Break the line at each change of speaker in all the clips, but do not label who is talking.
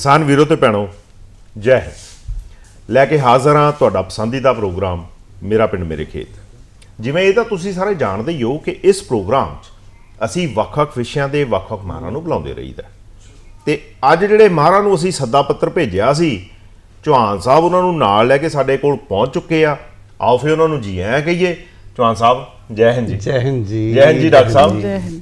ਕਿਸਾਨ ਵੀਰੋ ਤੇ ਭੈਣੋ ਜੈ ਹਿੰਦ। ਲੈ ਕੇ ਹਾਜ਼ਰ ਹਾਂ ਤੁਹਾਡਾ ਪਸੰਦੀਦਾ ਪ੍ਰੋਗਰਾਮ ਮੇਰਾ ਪਿੰਡ ਮੇਰੇ ਖੇਤ। ਜਿਵੇਂ ਇਹ ਤਾਂ ਤੁਸੀਂ ਸਾਰੇ ਜਾਣਦੇ ਹੀ ਹੋ ਕਿ ਇਸ ਪ੍ਰੋਗਰਾਮ 'ਚ ਅਸੀਂ ਵੱਖ-ਵੱਖ ਵਿਸ਼ਿਆਂ ਦੇ ਵੱਖ-ਵੱਖ ਮਾਹਰਾਂ ਨੂੰ ਬੁਲਾਉਂਦੇ ਰਹੀਦਾ ਤੇ ਅੱਜ ਜਿਹੜੇ ਮਾਹਰਾਂ ਨੂੰ ਅਸੀਂ ਸੱਦਾ ਪੱਤਰ ਭੇਜਿਆ ਸੀ ਚੌਹਾਨ ਸਾਹਿਬ ਉਹਨਾਂ ਨੂੰ ਨਾਲ ਲੈ ਕੇ ਸਾਡੇ ਕੋਲ ਪਹੁੰਚ ਚੁੱਕੇ ਆ। ਆਓ ਫਿਰ ਉਹਨਾਂ ਨੂੰ ਜੀ ਆਇਆਂ ਕਹੀਏ। ਚੌਹਾਨ ਸਾਹਿਬ ਜੈ ਹਿੰਦ ਜੀ।
ਜੈ ਹਿੰਦ ਜੀ।
ਜੈ ਹਿੰਦ ਜੀ ਡਾਕਟਰ ਸਾਹਿਬ।
ਜੈ ਹਿੰਦ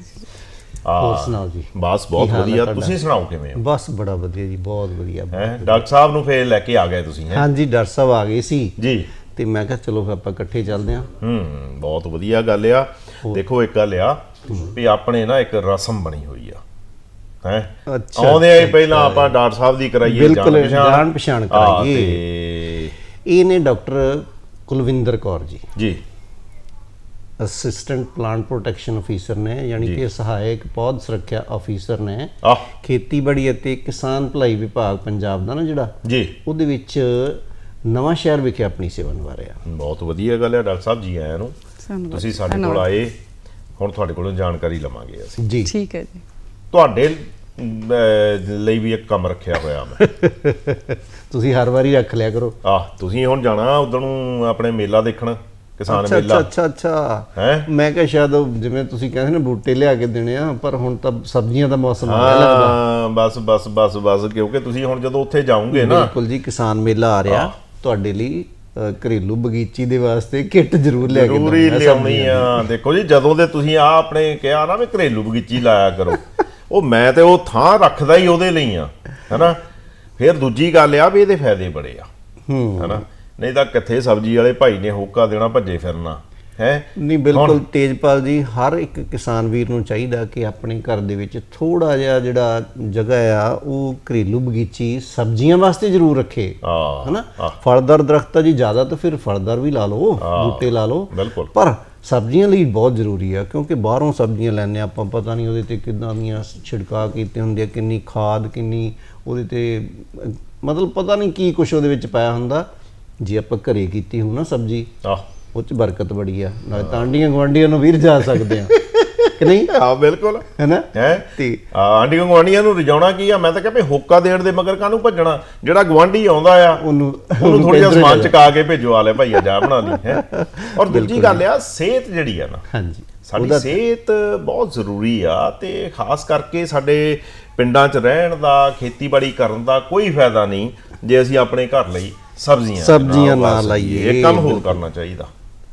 ਹੋਰ ਸੁਣਾਓ ਜੀ?
ਬਸ ਬਹੁਤ ਵਧੀਆ? ਤੁਸੀਂ ਸੁਣਾਓ ਕਿਵੇਂ ਹੋ?
ਬਸ ਬੜਾ ਵਧੀਆ ਜੀ ਬਹੁਤ ਵਧੀਆ
ਹੈ? ਡਾਕਟਰ ਸਾਹਿਬ ਨੂੰ ਫੇਰ ਲੈ ਕੇ ਆ ਗਏ ਤੁਸੀਂ ਹੈ?
ਹਾਂਜੀ ਡਾਕਟਰ ਸਾਹਿਬ ਆ ਗਏ ਸੀ।
ਜੀ।
ਤੇ ਮੈਂ ਕਿਹਾ ਚਲੋ ਫਿਰ ਆਪਾਂ ਇਕੱਠੇ ਚੱਲਦੇ ਹਾਂ।
ਹੂੰ ਬਹੁਤ ਵਧੀਆ ਗੱਲ ਆ। ਦੇਖੋ ਇੱਕ ਗੱਲ ਆ ਵੀ ਆਪਣੇ ਨਾ ਇੱਕ ਰਸਮ ਬਣੀ ਹੋਈ ਆ ਹੈ?
ਅੱਛਾ,
ਆਉਂਦੇ ਆ ਪਹਿਲਾਂ ਆਪਾਂ ਡਾਕਟਰ ਸਾਹਿਬ ਦੀ ਕਰਾਈਏ
ਜਾਣ ਪਛਾਣ। ਕਰਾਈਏ।
ਤੇ
ਇਹ ਨੇ ਡਾਕਟਰ ਕੁਲਵਿੰਦਰ ਕੌਰ ਜੀ।
ਜੀ।
ਅਸਿਸਟੈਂਟ ਪਲਾਂਟ ਪ੍ਰੋਟੈਕਸ਼ਨ ਅਫੀਸਰ ਨੇ ਯਾਨੀ। ਕਿ ਸਹਾਇਕ ਪੌਦ ਸੁਰੱਖਿਆ ਅਫੀਸਰ ਨੇ
ਆਹ।
ਖੇਤੀਬਾੜੀ ਅਤੇ ਕਿਸਾਨ ਭਲਾਈ ਵਿਭਾਗ ਪੰਜਾਬ ਦਾ ਨਾ ਜਿਹੜਾ
ਜੀ।
ਉਹਦੇ ਵਿੱਚ ਨਵਾਂ ਸ਼ਹਿਰ ਵਿਖੇ ਆਪਣੀ ਸੇਵਾ ਨਿਭਾ ਰਿਹਾ।
ਬਹੁਤ ਵਧੀਆ ਗੱਲ ਆ ਡਾਕਟਰ ਸਾਹਿਬ ਜੀ ਆਇਆਂ ਨੂੰ। ਤੁਸੀਂ ਸਾਡੇ ਕੋਲ। ਆਏ ਹੁਣ ਤੁਹਾਡੇ ਕੋਲੋਂ ਜਾਣਕਾਰੀ ਲਵਾਂਗੇ ਅਸੀਂ।
ਜੀ।
ਠੀਕ ਹੈ ਜੀ।
ਤੁਹਾਡੇ ਲਈ ਵੀ ਇੱਕ ਕੰਮ ਰੱਖਿਆ ਹੋਇਆ ਮੈਂ।
ਤੁਸੀਂ ਹਰ ਵਾਰੀ ਰੱਖ ਲਿਆ ਕਰੋ।
ਆਹ ਤੁਸੀਂ ਹੁਣ ਜਾਣਾ ਉਧਰ ਨੂੰ ਆਪਣੇ ਮੇਲਾ ਦੇਖਣ? ਕਿਸਾਨ
ਅੱਛਾ
ਮੇਲਾ।
ਅੱਛਾ ਅੱਛਾ ਅੱਛਾ।
ਹੈਂ?
ਮੈਂ ਕਿਹਾ ਸ਼ਾਇਦ ਉਹ ਜਿਵੇਂ ਤੁਸੀਂ ਕਹਿੰਦੇ ਨੇ ਬੂਟੇ ਲਿਆ ਕੇ ਦੇਣੇ ਆ ਪਰ ਹੁਣ ਤਾਂ ਸਬਜ਼ੀਆਂ ਦਾ ਮੌਸਮ ਆ ਗਿਆ ਲੱਗਦਾ।
ਹਾਂ ਬਸ ਬਸ ਬਸ ਬਸ ਕਿਉਂਕਿ ਤੁਸੀਂ ਹੁਣ ਜਦੋਂ ਉੱਥੇ ਜਾਓਗੇ ਨਾ।
ਬਿਲਕੁਲ ਜੀ ਕਿਸਾਨ ਮੇਲਾ ਆ ਰਿਹਾ। ਤੁਹਾਡੇ ਲਈ ਅ, ਘਰੇਲੂ ਬਗੀਚੀ ਦੇ ਵਾਸਤੇ ਕਿੱਟ ਜ਼ਰੂਰ ਲਿਆ ਕੇ
ਜ਼ਰੂਰੀ
ਦਊਂਗਾ
ਲਿਆਉਣੀ ਆ। ਦੇਖੋ ਜੀ ਜਦੋਂ ਦੇ ਤੁਸੀਂ ਆ ਆਪਣੇ ਕਿਹਾ ਨਾ ਵੀ ਘਰੇਲੂ ਬਗੀਚੀ ਲਾਇਆ ਕਰੋ ਉਹ ਮੈਂ ਤੇ ਉਹ ਥਾਂ ਰੱਖਦਾ ਹੀ ਉਹਦੇ ਲਈ ਆ ਹੈਨਾ? ਫਿਰ ਦੂਜੀ ਗੱਲ ਆ ਵੀ ਇਹਦੇ ਫਾਇਦੇ ਬੜੇ ਆ
ਹੂੰ।
ਹੈਨਾ? ਨਹੀਂ ਤਾਂ ਕਿੱਥੇ ਸਬਜ਼ੀ ਵਾਲੇ ਭਾਈ ਨੇ ਹੋਕਾ ਦੇਣਾ ਭੱਜੇ ਫਿਰਨਾ ਹੈ?
ਨਹੀਂ ਬਿਲਕੁਲ ਤੇਜਪਾਲ ਜੀ ਹਰ ਇੱਕ ਕਿਸਾਨ ਵੀਰ ਨੂੰ ਚਾਹੀਦਾ ਕਿ ਆਪਣੇ ਘਰ ਦੇ ਵਿੱਚ ਥੋੜਾ ਜਿਹਾ ਜਿਹੜਾ ਜਗ੍ਹਾ ਆ ਉਹ ਘਰੇਲੂ ਬਗੀਚੀ ਸਬਜ਼ੀਆਂ ਵਾਸਤੇ ਜ਼ਰੂਰ ਰੱਖੇ ਹਨਾ? ਫਲਦਾਰ ਦਰਖਤ ਤਾਂ ਜੀ ਜ਼ਿਆਦਾ ਤਾਂ ਫਿਰ ਫਲਦਾਰ ਵੀ ਲਾ ਲਓ ਬੂਟੇ ਲਾ ਲਓ
ਬਿਲਕੁਲ।
ਪਰ ਸਬਜ਼ੀਆਂ ਲਈ ਬਹੁਤ ਜ਼ਰੂਰੀ ਆ ਕਿਉਂਕਿ ਬਾਹਰੋਂ ਸਬਜ਼ੀਆਂ ਲੈਣੇ ਆਪਾਂ ਪਤਾ ਨਹੀਂ ਉਹਦੇ ਤੇ ਕਿੰਨਾ ਦੀਆਂ ਛਿੜਕਾਅ ਕੀਤੇ ਹੁੰਦੇ ਆ ਕਿੰਨੀ ਖਾਦ ਕਿੰਨੀ ਉਹਦੇ ਤੇ ਮਤਲਬ ਪਤਾ ਨਹੀਂ ਕੀ ਕੁਝ ਉਹਦੇ ਵਿੱਚ ਪਾਇਆ ਹੁੰਦਾ। ਜੇ ਆਪਾਂ ਘਰੇ ਕੀਤੀ ਹੋ ਨਾ ਸਬਜ਼ੀ
ਆ
ਉਹ ਚ ਬਰਕਤ ਬੜੀ ਆ। ਨਾਲੇ ਤਾਂ ਆਂਡੀਆਂ ਗਵਾਂਡੀਆਂ ਨੂੰ ਵੀਰ ਜਾ ਸਕਦੇ ਆ। ਕਿ ਨਹੀਂ?
ਆ ਬਿਲਕੁਲ।
ਹੈਨਾ?
ਹੈ?
ਤੇ
ਆਂਡੀਆਂ ਗਵਾਂਡੀਆਂ ਨੂੰ ਰਜਾਉਣਾ ਕੀ ਆ? ਮੈਂ ਤਾਂ ਕਿਹਾ ਵੀ ਹੋਕਾ ਦੇਣ ਦੇ ਮਗਰ ਕਾਹਨੂੰ ਭੱਜਣਾ? ਜਿਹੜਾ ਗਵਾਂਡੀ ਆਉਂਦਾ ਆ
ਉਹਨੂੰ
ਉਹਨੂੰ ਥੋੜੀ ਜਿਹਾ ਸਮਾਨ ਚਕਾ ਕੇ ਭੇਜੋ ਆਲੇ ਭਾਈ ਆ ਜਾ ਬਣਾ ਲਈ ਹੈ? ਔਰ ਦੂਜੀ ਗੱਲ ਆ ਸਿਹਤ ਜਿਹੜੀ ਆ ਨਾ
ਹਾਂਜੀ।
ਸਾਡੀ ਸਿਹਤ ਬਹੁਤ ਜ਼ਰੂਰੀ ਆ ਤੇ ਖਾਸ ਕਰਕੇ ਸਾਡੇ ਪਿੰਡਾਂ 'ਚ ਰਹਿਣ ਦਾ ਖੇਤੀਬਾੜੀ ਕਰਨ ਦਾ ਕੋਈ ਫਾਇਦਾ ਨਹੀਂ ਜੇ ਅਸੀਂ ਆਪਣੇ ਘਰ ਲਈ ਸਬਜ਼ੀਆਂ
ਸਬਜ਼ੀਆਂ ਨਾ। ਲਾਈਏ।
ਇਹ ਕੰਮ ਹੋਰ ਕਰਨਾ ਚਾਹੀਦਾ।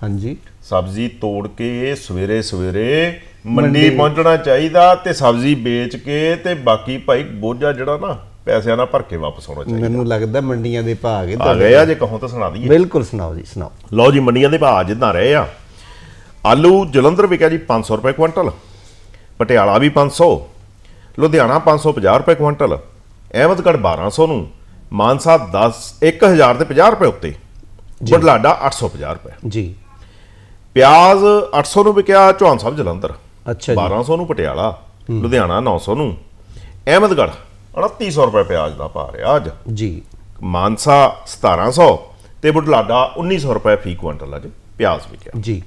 ਹਾਂਜੀ।
ਸਬਜ਼ੀ ਤੋੜ ਕੇ ਸਵੇਰੇ ਸਵੇਰੇ ਮੰਡੀ ਪਹੁੰਚਣਾ ਚਾਹੀਦਾ ਤੇ ਸਬਜ਼ੀ ਵੇਚ ਕੇ ਤੇ ਬਾਕੀ ਭਾਈ ਬੋਝਾ ਜਿਹੜਾ ਨਾ ਪੈਸਿਆਂ ਨਾਲ ਭਰ ਕੇ ਵਾਪਸ ਆਉਣਾ ਚਾਹੀਦਾ।
ਮੈਨੂੰ ਲੱਗਦਾ ਮੰਡੀਆਂ ਦੇ ਭਾਅ ਆ ਗਏ
ਆ ਗਏ ਆ ਜੇ ਕਹੋ ਤਾਂ ਸੁਣਾ ਦਈਏ।
ਬਿਲਕੁਲ ਸੁਣਾਓ ਜੀ ਸੁਣਾਓ।
ਲਓ ਜੀ ਮੰਡੀਆਂ ਦੇ ਭਾਅ ਜਿੱਦਾਂ ਰਹੇ ਆ। ਆਲੂ ਜਲੰਧਰ ਵਿਕਿਆ ਜੀ 500 ਰੁਪਏ ਕੁਇੰਟਲ ਪਟਿਆਲਾ ਵੀ 500 ਲੁਧਿਆਣਾ 550 ਰੁਪਏ ਕੁਇੰਟਲ ਅਹਿਮਦਗੜ੍ਹ 1200 ਨੂੰ ਮਾਨਸਾ 10 1000 ਤੇ 50 ਰੁਪਏ ਉੱਤੇ। ਬੁਢਲਾਡਾ 850 ਰੁਪਏ।
ਜੀ।
ਪਿਆਜ਼ 800 ਨੂੰ ਵਿਕਿਆ ਚੌਹਾਨ ਸਾਹਿਬ ਜਲੰਧਰ।
ਅੱਛਾ ਜੀ।
1200 ਨੂੰ ਪਟਿਆਲਾ ਲੁਧਿਆਣਾ 900 ਨੂੰ। ਅਹਿਮਦਗੜ੍ਹ 2900 ਰੁਪਏ ਪਿਆਜ਼ ਦਾ ਭਾਅ ਰਿਹਾ ਅੱਜ।
ਜੀ।
ਮਾਨਸਾ 1700 ਤੇ ਬੁਢਲਾਡਾ 1900 ਰੁਪਏ ਫੀ ਕੁਇੰਟਲ ਅੱਜ ਪਿਆਜ਼ ਵਿਕਿਆ।
ਜੀ।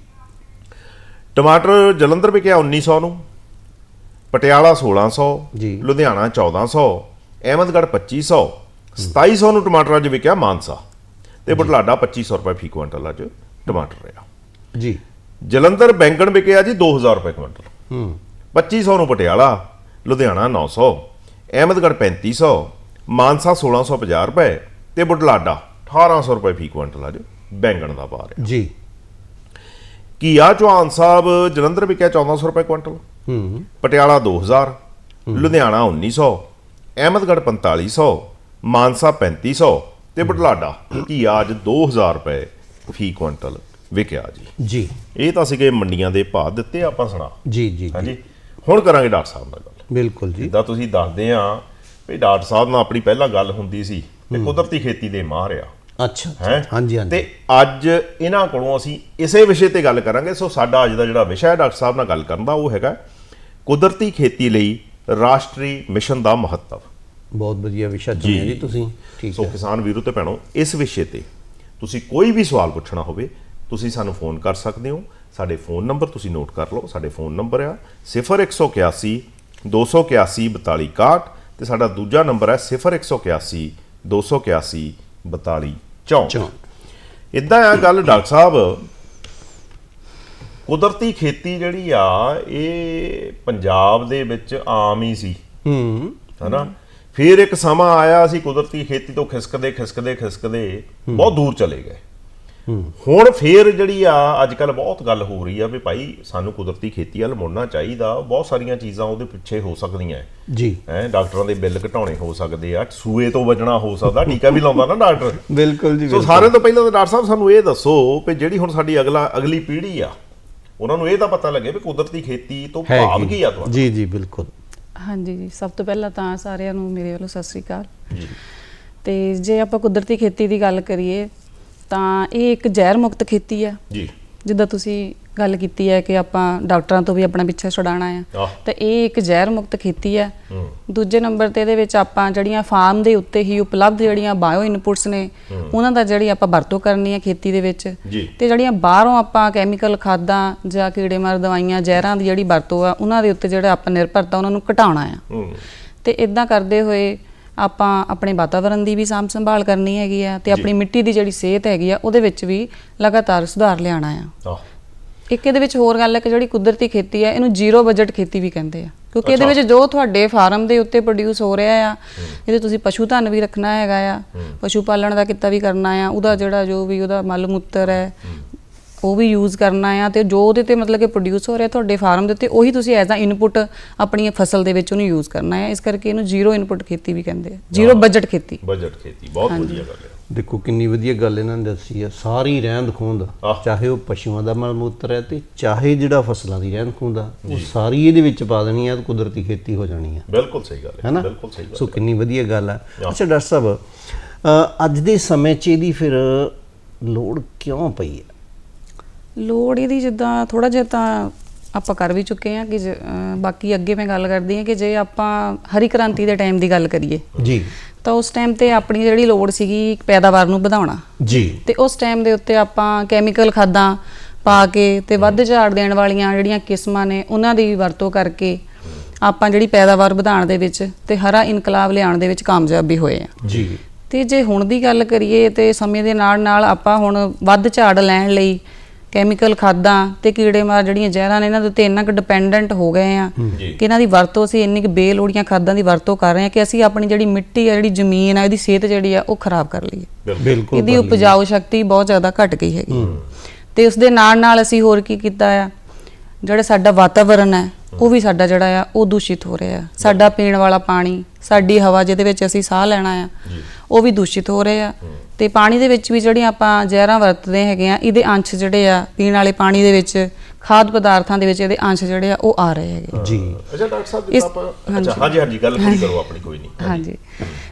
ਟਮਾਟਰ ਜਲੰਧਰ ਵਿਕਿਆ 1900 ਨੂੰ। ਪਟਿਆਲਾ 1600
ਜੀ।
ਲੁਧਿਆਣਾ 1400 ਅਹਿਮਦਗੜ੍ਹ 2500 2700 ਨੂੰ ਟਮਾਟਰ ਅੱਜ ਵਿਕਿਆ ਮਾਨਸਾ। ਤੇ ਬੁਢਲਾਡਾ 2500 ਰੁਪਏ ਫੀ ਕੁਇੰਟਲ ਅੱਜ ਟਮਾਟਰ ਰਿਹਾ।
ਜੀ।
ਜਲੰਧਰ ਬੈਂਗਣ ਵਿਕਿਆ ਜੀ 2000 ਰੁਪਏ ਕੁਇੰਟਲ।
ਹੂੰ।
2500 ਨੂੰ ਪਟਿਆਲਾ ਲੁਧਿਆਣਾ 900 ਅਹਿਮਦਗੜ੍ਹ 3500 ਮਾਨਸਾ 1650 ਰੁਪਏ ਤੇ ਬੁਢਲਾਡਾ 1800 ਰੁਪਏ ਫੀ ਕੁਇੰਟਲ ਅੱਜ ਬੈਂਗਣ ਦਾ ਭਾਅ ਰਿਹਾ।
ਜੀ।
ਘੀਆ ਚੌਹਾਨ ਸਾਹਿਬ ਜਲੰਧਰ ਵਿਕਿਆ 1400 ਰੁਪਏ ਕੁਇੰਟਲ।
ਹੂੰ।
ਪਟਿਆਲਾ 2000 ਲੁਧਿਆਣਾ 1900 ਅਹਿਮਦਗੜ੍ਹ 4500 ਮਾਨਸਾ 3500 ਤੇ ਬੁਢਲਾਡਾ ਘੀਆ ਅੱਜ 2000 ਰੁਪਏ ਫੀ ਕੁਇੰਟਲ ਵਿਕਿਆ ਜੀ।
ਜੀ।
ਇਹ ਤਾਂ ਸੀਗੇ ਮੰਡੀਆਂ ਦੇ ਭਾਅ ਦਿੱਤੇ ਆਪਾਂ ਸੁਣਾ।
ਜੀ ਜੀ
ਹਾਂਜੀ। ਹੁਣ ਕਰਾਂਗੇ ਡਾਕਟਰ ਸਾਹਿਬ ਨਾਲ ਗੱਲ।
ਬਿਲਕੁਲ ਜੀ।
ਜਿੱਦਾਂ ਤੁਸੀਂ ਦੱਸਦੇ ਆ ਵੀ ਡਾਕਟਰ ਸਾਹਿਬ ਨਾਲ ਆਪਣੀ ਪਹਿਲਾਂ ਗੱਲ ਹੁੰਦੀ ਸੀ ਤੇ ਕੁਦਰਤੀ ਖੇਤੀ ਦੇ ਮਾਹਰ ਆ।
ਅੱਛਾ ਹਾਂਜੀ ਹਾਂਜੀ।
ਤੇ ਅੱਜ ਇਹਨਾਂ ਕੋਲੋਂ ਅਸੀਂ ਇਸੇ ਵਿਸ਼ੇ ਤੇ ਗੱਲ ਕਰਾਂਗੇ। ਸੋ ਸਾਡਾ ਅੱਜ ਦਾ ਜਿਹੜਾ ਵਿਸ਼ਾ ਹੈ ਡਾਕਟਰ ਸਾਹਿਬ ਨਾਲ ਗੱਲ ਕਰਨ ਦਾ ਉਹ ਹੈਗਾ ਕੁਦਰਤੀ ਖੇਤੀ ਲਈ ਰਾਸ਼ਟਰੀ ਮਿਸ਼ਨ ਦਾ ਮਹੱਤਵ।
ਬਹੁਤ ਵਧੀਆ ਵਿਸ਼ਾ ਚੁਣਿਆ ਜੀ। ਤੁਸੀਂ। ਠੀਕ
ਸੋ
ਹੈ।
ਕਿਸਾਨ ਵੀਰੋ ਤੇ ਭੈਣੋ ਇਸ ਵਿਸ਼ੇ ਤੇ ਤੁਸੀਂ ਕੋਈ ਵੀ ਸਵਾਲ ਪੁੱਛਣਾ ਹੋਵੇ ਤੁਸੀਂ ਸਾਨੂੰ ਫੋਨ ਕਰ ਸਕਦੇ ਹੋ। ਸਾਡੇ ਫੋਨ ਨੰਬਰ ਤੁਸੀਂ ਨੋਟ ਕਰ ਲਓ। ਸਾਡੇ ਫੋਨ ਨੰਬਰ ਆ 0181 281 4261 ਤੇ ਸਾਡਾ ਦੂਜਾ ਨੰਬਰ ਹੈ 0181 281 42 64
ਚੌਂ
ਇਦਾਂ ਆ ਗੱਲ ਡਾਕਟਰ ਸਾਹਿਬ ਕੁਦਰਤੀ ਖੇਤੀ ਜਿਹੜੀ ਆ ਇਹ ਪੰਜਾਬ ਦੇ ਵਿੱਚ ਆਮ ਹੀ ਸੀ।
ਹੂੰ।
ਹਨਾ? ਫਿਰ ਇੱਕ ਸਮਾਂ ਆਇਆ ਅਸੀਂ ਕੁਦਰਤੀ ਖੇਤੀ ਤੋਂ ਖਿਸਕਦੇ ਖਿਸਕਦੇ ਖਿਸਕਦੇ ਬਹੁਤ ਦੂਰ ਚਲੇ ਗਏ। ਹੁਣ ਫੇਰ ਜਿਹੜੀ ਆ ਅੱਜ ਕੱਲ ਬਹੁਤ ਗੱਲ ਹੋ ਰਹੀ ਆ ਵੀ ਭਾਈ ਸਾਨੂੰ ਕੁਦਰਤੀ ਖੇਤੀ ਵੱਲ ਮੁੜਨਾ ਚਾਹੀਦਾ। ਬਹੁਤ ਸਾਰੀਆਂ ਚੀਜ਼ਾਂ ਉਹਦੇ ਪਿੱਛੇ ਹੋ ਸਕਦੀਆਂ।
ਜੀ।
ਹੈਂ, ਡਾਕਟਰਾਂ ਦੇ ਬਿੱਲ ਘਟਾਉਣੇ ਹੋ ਸਕਦੇ ਆ ਸੂਏ ਤੋਂ ਬਚਣਾ ਹੋ ਸਕਦਾ ਟੀਕਾ ਵੀ ਲਾਉਂਦਾ ਨਾ ਡਾਕਟਰ।
ਬਿਲਕੁਲ ਜੀ
ਸੋ ਸਾਰਿਆਂ ਤੋਂ ਪਹਿਲਾਂ ਤਾਂ ਡਾਕਟਰ ਸਾਹਿਬ ਸਾਨੂੰ ਇਹ ਦੱਸੋ ਕਿ ਜਿਹੜੀ ਹੁਣ ਸਾਡੀ ਅਗਲਾ ਅਗਲੀ ਪੀੜ੍ਹੀ ਆ ਉਹਨਾਂ ਨੂੰ ਇਹ ਤਾਂ ਪਤਾ ਲੱਗੇ ਵੀ ਕੁਦਰਤੀ ਖੇਤੀ ਤੋਂ ਭਾਵ ਕੀ ਆ ਤੁਹਾਡਾ।
ਜੀ ਜੀ ਬਿਲਕੁਲ।
ਹਾਂਜੀ ਜੀ ਸਭ ਤੋਂ ਪਹਿਲਾਂ ਤਾਂ ਸਾਰਿਆਂ ਨੂੰ ਮੇਰੇ ਵੱਲੋਂ ਸਤਿ ਸ੍ਰੀ ਅਕਾਲ।
ਜੀ।
ਤੇ ਜੇ ਆਪਾਂ ਕੁਦਰਤੀ ਖੇਤੀ ਦੀ ਗੱਲ ਕਰੀਏ ਤਾਂ ਇਹ ਇੱਕ ਜ਼ਹਿਰ ਮੁਕਤ ਖੇਤੀ ਆ।
ਜੀ।
ਜਿੱਦਾਂ ਤੁਸੀਂ ਗੱਲ ਕੀਤੀ ਹੈ ਕਿ ਆਪਾਂ ਡਾਕਟਰਾਂ ਤੋਂ ਵੀ ਆਪਣਾ ਪਿੱਛਾ ਛੁਡਾਉਣਾ ਆ
ਆਹ।
ਤਾਂ ਇਹ ਇੱਕ ਜ਼ਹਿਰ ਮੁਕਤ ਖੇਤੀ
ਹੂੰ।
ਦੂਜੇ ਨੰਬਰ ਤੇ ਇਹਦੇ ਵਿੱਚ ਆਪਾਂ ਜਿਹੜੀਆਂ ਫਾਰਮ ਦੇ ਉੱਤੇ ਹੀ ਉਪਲਬਧ ਜਿਹੜੀਆਂ ਬਾਇਓ ਇਨਪੁਟਸ ਨੇ ਉਹਨਾਂ ਦਾ ਜਿਹੜੀ ਆਪਾਂ ਵਰਤੋਂ ਕਰਨੀ ਹੈ ਖੇਤੀ ਦੇ ਵਿੱਚ।
ਜੀ।
ਤੇ ਜਿਹੜੀਆਂ ਬਾਹਰੋਂ ਆਪਾਂ ਕੈਮੀਕਲ ਖਾਦਾਂ ਜਾਂ ਕੀੜੇਮਾਰ ਦਵਾਈਆਂ ਜ਼ਹਿਰਾਂ ਦੀ ਜਿਹੜੀ ਵਰਤੋਂ ਆ ਉਹਨਾਂ ਦੇ ਉੱਤੇ ਜਿਹੜਾ ਆਪਾਂ ਨਿਰਭਰਤਾ ਉਹਨਾਂ ਨੂੰ ਘਟਾਉਣਾ ਆ।
ਹੂੰ।
ਤੇ ਇਦਾਂ ਕਰਦੇ ਹੋਏ ਆਪਾਂ ਆਪਣੇ ਵਾਤਾਵਰਣ ਦੀ ਵੀ ਸਾਂਭ ਸੰਭਾਲ ਕਰਨੀ ਹੈਗੀ ਆ ਤੇ ਆਪਣੀ ਮਿੱਟੀ ਦੀ ਜਿਹੜੀ ਸਿਹਤ ਹੈਗੀ ਆ ਉਹਦੇ ਵਿੱਚ ਵੀ ਲਗਾਤਾਰ ਸੁਧਾਰ ਲਿਆਉਣਾ ਆ। ਇੱਕ ਇਹਦੇ ਵਿੱਚ ਹੋਰ ਗੱਲ ਹੈ ਕਿ ਜਿਹੜੀ ਕੁਦਰਤੀ ਖੇਤੀ ਆ ਇਹਨੂੰ ਜ਼ੀਰੋ ਬਜਟ ਖੇਤੀ ਵੀ ਕਹਿੰਦੇ ਆ। ਕਿਉਂਕਿ ਇਹਦੇ ਵਿੱਚ ਜੋ ਤੁਹਾਡੇ ਫਾਰਮ ਦੇ ਉੱਤੇ ਪ੍ਰੋਡਿਊਸ ਹੋ ਰਿਹਾ ਆ ਇਹਦੇ ਤੁਸੀਂ ਪਸ਼ੂ ਧਨ ਵੀ ਰੱਖਣਾ ਹੈਗਾ ਆ ਪਸ਼ੂ ਪਾਲਣ ਦਾ ਕਿੱਤਾ ਵੀ ਕਰਨਾ ਆ ਉਹਦਾ ਜਿਹੜਾ ਜੋ ਵੀ ਉਹਦਾ ਮਲ ਮੂਤਰ ਹੈ। ਉਹ ਵੀ ਯੂਜ਼ ਕਰਨਾ ਆ ਤੇ ਜੋ ਉਹਦੇ ਤੇ ਮਤਲਬ ਕਿ ਪ੍ਰੋਡਿਊਸ ਹੋ ਰਿਹਾ ਤੁਹਾਡੇ ਫਾਰਮ ਦੇ ਉੱਤੇ ਉਹੀ ਤੁਸੀਂ ਐਜ਼ ਅ ਇਨਪੁਟ ਆਪਣੀ ਫਸਲ ਦੇ ਵਿੱਚ ਉਹਨੂੰ ਯੂਜ਼ ਕਰਨਾ ਹੈ ਇਸ ਕਰਕੇ ਇਹਨੂੰ ਜ਼ੀਰੋ ਇਨਪੁਟ ਖੇਤੀ ਵੀ ਕਹਿੰਦੇ ਆ। ਜ਼ੀਰੋ ਬਜਟ ਖੇਤੀ।
ਬਜਟ ਖੇਤੀ ਬਹੁਤ ਵਧੀਆ ਗੱਲ ਹੈ
ਦੇਖੋ ਕਿੰਨੀ ਵਧੀਆ ਗੱਲ ਇਹਨਾਂ ਨੇ ਦੱਸੀ ਆ। ਸਾਰੀ ਰਹਿੰਦ ਖੂੰਦ। ਚਾਹੇ ਉਹ ਪਸ਼ੂਆਂ ਦਾ ਮਲ ਮੂਤਰ ਹੈ ਤੇ ਚਾਹੇ ਜਿਹੜਾ ਫਸਲਾਂ ਦੀ ਰਹਿੰਦ ਖੂੰਦ ਆ ਉਹ ਸਾਰੀ ਇਹਦੇ ਵਿੱਚ ਪਾ ਦੇਣੀ ਆ ਤੇ ਕੁਦਰਤੀ ਖੇਤੀ ਹੋ ਜਾਣੀ ਆ।
ਬਿਲਕੁਲ ਸਹੀ ਗੱਲ ਹੈ
ਹੈਨਾ?
ਬਿਲਕੁਲ ਸਹੀ ਗੱਲ
ਸੋ ਕਿੰਨੀ ਵਧੀਆ ਗੱਲ ਆ।
ਹਾਂ।
ਅੱਛਾ ਡਾਕਟਰ ਸਾਹਿਬ ਅ, ਅੱਜ ਦੇ ਸਮੇਂ 'ਚ ਇਹਦੀ ਫਿਰ ਲੋੜ ਕਿਉਂ ਪਈ ਹੈ
ਲੋੜ ਇਹਦੀ ਜਿੱਦਾਂ ਥੋੜਾ ਜਿਹਾ ਤਾਂ ਆਪਾਂ ਕਰ ਵੀ ਚੁੱਕੇ ਹਾਂ ਕਿ ਜ- ਅਹ ਬਾਕੀ ਅੱਗੇ ਮੈਂ ਗੱਲ ਕਰਦੀ ਹਾਂ ਕਿ ਜੇ ਆਪਾਂ ਹਰੀ ਕ੍ਰਾਂਤੀ ਦੇ ਟਾਈਮ ਦੀ ਗੱਲ ਕਰੀਏ
ਜੀ।
ਤਾਂ ਉਸ ਟਾਈਮ ਤੇ ਆਪਣੀ ਜਿਹੜੀ ਲੋੜ ਸੀਗੀ ਪੈਦਾਵਾਰ ਨੂੰ ਵਧਾਉਣਾ।
ਜੀ।
ਤੇ ਉਸ ਟਾਈਮ ਦੇ ਉੱਤੇ ਆਪਾਂ ਕੈਮੀਕਲ ਖਾਦਾਂ ਪਾ ਕੇ ਤੇ ਵੱਧ ਝਾੜ ਦੇਣ ਵਾਲੀਆਂ ਜਿਹੜੀਆਂ ਕਿਸਮਾਂ ਨੇ ਉਹਨਾਂ ਦੀ ਵਰਤੋਂ ਕਰਕੇ ਆਪਾਂ ਜਿਹੜੀ ਪੈਦਾਵਾਰ ਵਧਾਉਣ ਦੇ ਵਿੱਚ ਤੇ ਹਰਾ ਇਨਕਲਾਬ ਲਿਆਉਣ ਦੇ ਵਿੱਚ ਕਾਮਯਾਬ ਵੀ ਹੋਏ ਆ
ਜੀ।
ਤੇ ਜੇ ਹੁਣ ਦੀ ਗੱਲ ਕਰੀਏ ਤੇ ਸਮੇਂ ਦੇ ਨਾਲ ਨਾਲ ਆਪਾਂ ਹੁਣ ਵੱਧ ਝਾੜ ਲੈਣ ਲਈ ਕੈਮੀਕਲ ਖਾਦਾਂ ਤੇ ਕੀੜੇਮਾਰ ਜਿਹੜੀਆਂ ਜ਼ਹਿਰਾਂ ਨੇ ਇਹਨਾਂ ਦੇ ਉੱਤੇ ਇੰਨਾ ਕੁ ਡਿਪੈਂਡੈਂਟ ਹੋ ਗਏ ਆ
ਜੀ।
ਕਿ ਇਹਨਾਂ ਦੀ ਵਰਤੋਂ ਅਸੀਂ ਇੰਨੀ ਕੁ ਬੇਲੋੜੀਆਂ ਖਾਦਾਂ ਦੀ ਵਰਤੋਂ ਕਰ ਰਹੇ ਆ ਕਿ ਅਸੀਂ ਆਪਣੀ ਜਿਹੜੀ ਮਿੱਟੀ ਆ ਜਿਹੜੀ ਜ਼ਮੀਨ ਆ ਇਹਦੀ ਸਿਹਤ ਜਿਹੜੀ ਆ ਉਹ ਖਰਾਬ ਕਰ ਲਈਏ।
ਬਿਲਕੁਲ।
ਬਿਲਕੁਲ
ਇਹਦੀ ਉਪਜਾਊ ਸ਼ਕਤੀ ਬਹੁਤ ਜ਼ਿਆਦਾ ਘਟ ਗਈ ਹੈਗੀ। ਤੇ ਉਸ ਦੇ ਨਾਲ ਨਾਲ ਅਸੀਂ ਹੋਰ ਕੀ ਕੀਤਾ ਆ ਜਿਹੜਾ ਸਾਡਾ ਵਾਤਾਵਰਣ ਹੈ ਉਹ ਵੀ ਸਾਡਾ ਜਿਹੜਾ ਆ ਉਹ ਦੂਸ਼ਿਤ ਹੋ ਰਿਹਾ ਆ। ਸਾਡਾ ਪੀਣ ਵਾਲਾ ਪਾਣੀ ਸਾਡੀ ਹਵਾ ਜਿਹਦੇ ਵਿੱਚ ਅਸੀਂ ਸਾਹ ਲੈਣਾ ਆ ਉਹ ਵੀ ਦੂਸ਼ਿਤ ਹੋ ਰਹੇ ਆ। ਤੇ ਪਾਣੀ ਦੇ ਵਿੱਚ ਵੀ ਜਿਹੜੀਆਂ ਆਪਾਂ ਜ਼ਹਿਰਾਂ ਵਰਤਦੇ ਹੈਗੇ ਆ ਇਹਦੇ ਅੰਸ਼ ਜਿਹੜੇ ਆ ਪੀਣ ਵਾਲੇ ਪਾਣੀ ਦੇ ਵਿੱਚ ਖਾਦ ਪਦਾਰਥਾਂ ਦੇ ਵਿੱਚ ਇਹਦੇ ਅੰਸ਼ ਜਿਹੜੇ ਆ ਉਹ ਆ ਰਹੇ ਹੈਗੇ।
ਜੀ।
ਅੱਛਾ ਡਾਕਟਰ ਸਾਹਿਬ ਜਿੱਦਾਂ ਆਪਾਂ ਅੱਛਾ ਹਾਂਜੀ। ਹਾਂਜੀ ਗੱਲ ਪੂਰੀ ਕਰੋ ਆਪਣੀ ਕੋਈ ਨਹੀਂ।
ਹਾਂਜੀ।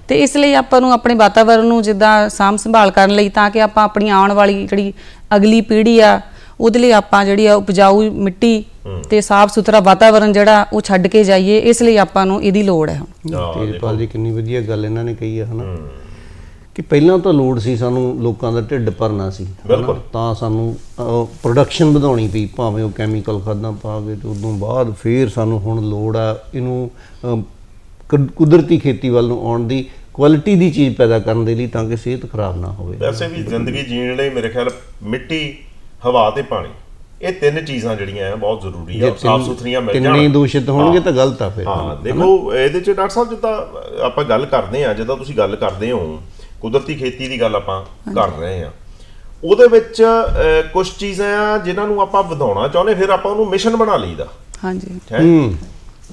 ਤੇ ਇਸ ਲਈ ਆਪਾਂ ਨੂੰ ਆਪਣੇ ਵਾਤਾਵਰਣ ਨੂੰ ਜਿੱਦਾਂ ਸਾਂਭ ਸੰਭਾਲ ਕਰਨ ਲਈ ਤਾਂ ਕਿ ਆਪਾਂ ਆਪਣੀ ਆਉਣ ਵਾਲੀ ਜਿਹੜੀ ਅਗਲੀ ਪੀੜ੍ਹੀ ਆ ਉਹਦੇ ਲਈ ਆਪਾਂ ਜਿਹੜੀ ਆ ਉਪਜਾਊ ਮਿੱਟੀ ਤੇ ਸਾਫ਼ ਸੁਥਰਾ ਵਾਤਾਵਰਣ ਜਿਹੜਾ ਉਹ ਛੱਡ ਕੇ ਜਾਈਏ। ਇਸ ਲਈ ਆਪਾਂ ਨੂੰ ਇਹਦੀ ਲੋੜ ਹੈ ਹੁਣ।
ਹਾਂ,
ਤੇਜਪਾਲ ਜੀ ਕਿੰਨੀ ਵਧੀਆ ਗੱਲ ਇਹਨਾਂ ਨੇ ਕਹੀ ਹੈ ਹਨਾ। ਕਿ ਪਹਿਲਾਂ ਤਾਂ ਲੋੜ ਸੀ ਸਾਨੂੰ ਲੋਕਾਂ ਦਾ ਢਿੱਡ ਭਰਨਾ ਸੀ?
ਬਿਲਕੁਲ।
ਤਾਂ ਸਾਨੂੰ ਪ੍ਰੋਡਕਸ਼ਨ ਵਧਾਉਣੀ ਪਈ ਭਾਵੇਂ ਉਹ ਕੈਮੀਕਲ ਖਾਦਾਂ ਪਾ ਕੇ ਤੇ ਉਦੋਂ ਬਾਅਦ ਫੇਰ ਸਾਨੂੰ ਹੁਣ ਲੋੜ ਆ ਇਹਨੂੰ ਕੁਦਰਤੀ ਖੇਤੀ ਵੱਲ ਨੂੰ ਆਉਣ ਦੀ ਕੁਆਲਿਟੀ ਦੀ ਚੀਜ਼ ਪੈਦਾ ਕਰਨ ਦੇ ਲਈ ਤਾਂ ਕਿ ਸਿਹਤ ਖਰਾਬ ਨਾ ਹੋਵੇ
ਵੈਸੇ ਵੀ ਜ਼ਿੰਦਗੀ ਜੀਣ ਲਈ ਮੇਰੇ ਖਿਆਲ ਮਿੱਟੀ ਹਵਾ ਤੇ ਪਾਣੀ ਇਹ ਤਿੰਨ ਚੀਜ਼ਾਂ ਜਿਹੜੀਆਂ ਆ ਬਹੁਤ ਜ਼ਰੂਰੀ ਆ ਸਾਫ਼ ਸੁਥਰੀਆਂ ਮਿਲ ਜਾਣ
ਤਿੰਨੇ ਦੂਸ਼ਿਤ ਹੋਣਗੇ ਤਾਂ ਗਲਤ ਆ ਫਿਰ
ਹਾਂ ਦੇਖੋ ਇਹਦੇ ਚ ਡਾਕਟਰ ਸਾਹਿਬ ਜਿੱਦਾਂ ਆਪਾਂ ਗੱਲ ਕਰਦੇ ਆ ਜਦੋਂ ਤੁਸੀਂ ਗੱਲ ਕਰਦੇ ਹੋ ਕੁਦਰਤੀ ਖੇਤੀ ਦੀ ਗੱਲ ਆਪਾਂ ਕਰ ਰਹੇ ਆ ਉਹਦੇ ਵਿੱਚ ਕੁਝ ਚੀਜ਼ਾਂ ਆ ਜਿਨ੍ਹਾਂ ਨੂੰ ਆਪਾਂ ਵਧਾਉਣਾ ਚਾਹੁੰਦੇ ਫਿਰ ਆਪਾਂ ਉਹਨੂੰ ਮਿਸ਼ਨ ਬਣਾ ਲਈਦਾ।
ਹਾਂਜੀ।
ਹੈ?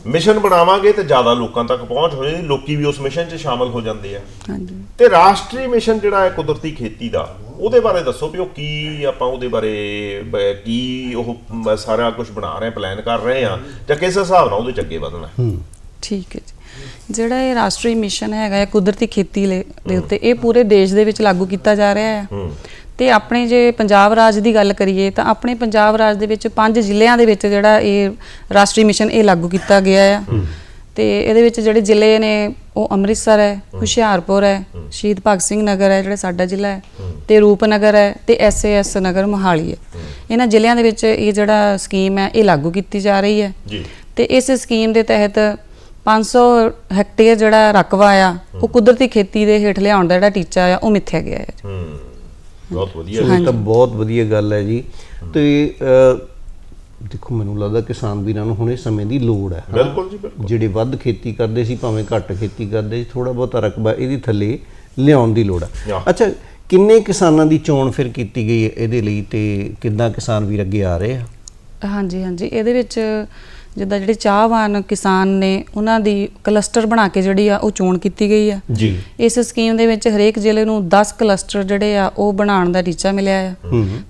ਮਿਸ਼ਨ ਬਣਾਵਾਂਗੇ ਤੇ ਜ਼ਿਆਦਾ ਲੋਕਾਂ ਤੱਕ ਪਹੁੰਚ ਹੋ ਜਾਂਦੀ ਲੋਕੀ ਵੀ ਉਸ ਮਿਸ਼ਨ 'ਚ ਸ਼ਾਮਲ ਹੋ ਜਾਂਦੇ ਆ।
ਹਾਂਜੀ।
ਤੇ ਰਾਸ਼ਟਰੀ ਮਿਸ਼ਨ ਜਿਹੜਾ ਹੈ ਕੁਦਰਤੀ ਖੇਤੀ ਦਾ ਉਹਦੇ ਬਾਰੇ ਦੱਸੋ ਵੀ ਉਹ ਕੀ ਆਪਾਂ ਉਹਦੇ ਬਾਰੇ ਕੀ ਉਹ ਸਾਰਾ ਕੁਝ ਬਣਾ ਰਹੇ ਪਲਾਨ ਕਰ ਰਹੇ ਆ ਜਾਂ ਕਿਸ ਹਿਸਾਬ ਨਾਲ ਉਹਦੇ ਚ ਅੱਗੇ ਵਧਣਾ। ਹੈ?
ਠੀਕ ਹੈ ਜੀ। ਜਿਹੜਾ ਇਹ ਰਾਸ਼ਟਰੀ ਮਿਸ਼ਨ ਹੈਗਾ ਹੈ ਕੁਦਰਤੀ ਖੇਤੀ ਲੇ- ਦੇ ਉੱਤੇ ਇਹ ਪੂਰੇ ਦੇਸ਼ ਦੇ ਵਿੱਚ ਲਾਗੂ ਕੀਤਾ ਜਾ ਰਿਹਾ ਹੈ।
ਹੂੰ।
ਤੇ ਆਪਣੇ ਜੇ ਪੰਜਾਬ ਰਾਜ ਦੀ ਗੱਲ ਕਰੀਏ ਤਾਂ ਆਪਣੇ ਪੰਜਾਬ ਰਾਜ ਦੇ ਵਿੱਚ ਪੰਜ ਜ਼ਿਲ੍ਹਿਆਂ ਦੇ ਵਿੱਚ ਜਿਹੜਾ ਇਹ ਰਾਸ਼ਟਰੀ ਮਿਸ਼ਨ ਇਹ ਲਾਗੂ ਕੀਤਾ ਗਿਆ ਆ ਤੇ ਇਹਦੇ ਵਿੱਚ ਜਿਹੜੇ ਜ਼ਿਲ੍ਹੇ ਨੇ ਉਹ ਅੰਮ੍ਰਿਤਸਰ ਹੈ ਹੁਸ਼ਿਆਰਪੁਰ ਹੈ ਸ਼ਹੀਦ ਭਗਤ ਸਿੰਘ ਨਗਰ ਹੈ ਜਿਹੜਾ ਸਾਡਾ ਜ਼ਿਲ੍ਹਾ ਹੈ। ਤੇ ਰੂਪਨਗਰ ਹੈ ਤੇ ਐਸਏਐਸ ਨਗਰ ਮੋਹਾਲੀ ਹੈ। ਇਹਨਾਂ ਜ਼ਿਲ੍ਹਿਆਂ ਦੇ ਵਿੱਚ ਇਹ ਜਿਹੜਾ ਸਕੀਮ ਹੈ ਇਹ ਲਾਗੂ ਕੀਤੀ ਜਾ ਰਹੀ ਹੈ।
ਜੀ।
ਤੇ ਇਸ ਸਕੀਮ ਦੇ ਤਹਿਤ 500 ਹੈਕਟੇਅਰ ਜਿਹੜਾ ਰਕਬਾ ਆ ਉਹ ਕੁਦਰਤੀ ਖੇਤੀ ਦੇ ਹੇਠ ਲਿਆਉਣ ਦਾ ਜਿਹੜਾ ਟੀਚਾ ਆ ਉਹ ਮਿੱਥਿਆ ਗਿਆ ਹੈ
ਹੂੰ ਬਹੁਤ ਵਧੀਆ।
ਇਹ ਤਾਂ ਬਹੁਤ ਵਧੀਆ ਗੱਲ ਹੈ ਜੀ। ਤੇ ਦੇਖੋ ਮੈਨੂੰ ਲੱਗਦਾ ਕਿਸਾਨ ਵੀਰਾਂ ਨੂੰ ਹੁਣ ਇਹ ਸਮੇਂ ਦੀ ਲੋੜ ਹੈ।
ਬਿਲਕੁਲ ਜੀ ਬਿਲਕੁਲ।
ਜਿਹੜੇ ਵੱਧ ਖੇਤੀ ਕਰਦੇ ਸੀ ਭਾਵੇਂ ਘੱਟ ਖੇਤੀ ਕਰਦੇ ਸੀ ਥੋੜਾ ਬਹੁਤਾ ਰਕਬਾ ਇਹਦੀ ਥੱਲੇ ਲਿਆਉਣ ਦੀ ਲੋੜ ਹੈ। ਅੱਛਾ ਕਿੰਨੇ ਕਿਸਾਨਾਂ ਦੀ ਚੋਣ ਫਿਰ ਕੀਤੀ ਗਈ ਹੈ ਇਹਦੇ ਲਈ ਤੇ ਕਿੰਨਾ ਕਿਸਾਨ ਵੀਰ ਅੱਗੇ ਆ ਰਹੇ ਆ?
ਹਾਂਜੀ ਹਾਂਜੀ। ਇਹਦੇ ਵਿੱਚ ਜਿੱਦਾਂ ਜਿਹੜੇ ਚਾਹਵਾਨ ਕਿਸਾਨ ਨੇ ਉਹਨਾਂ ਦੀ ਕਲਸਟਰ ਬਣਾ ਕੇ ਜਿਹੜੀ ਆ ਉਹ ਚੋਣ ਕੀਤੀ ਗਈ ਆ।
ਜੀ।
ਇਸ ਸਕੀਮ ਦੇ ਵਿੱਚ ਹਰੇਕ ਜ਼ਿਲ੍ਹੇ ਨੂੰ 10 ਕਲਸਟਰ ਜਿਹੜੇ ਆ ਉਹ ਬਣਾਉਣ ਦਾ ਟੀਚਾ ਮਿਲਿਆ ਆ।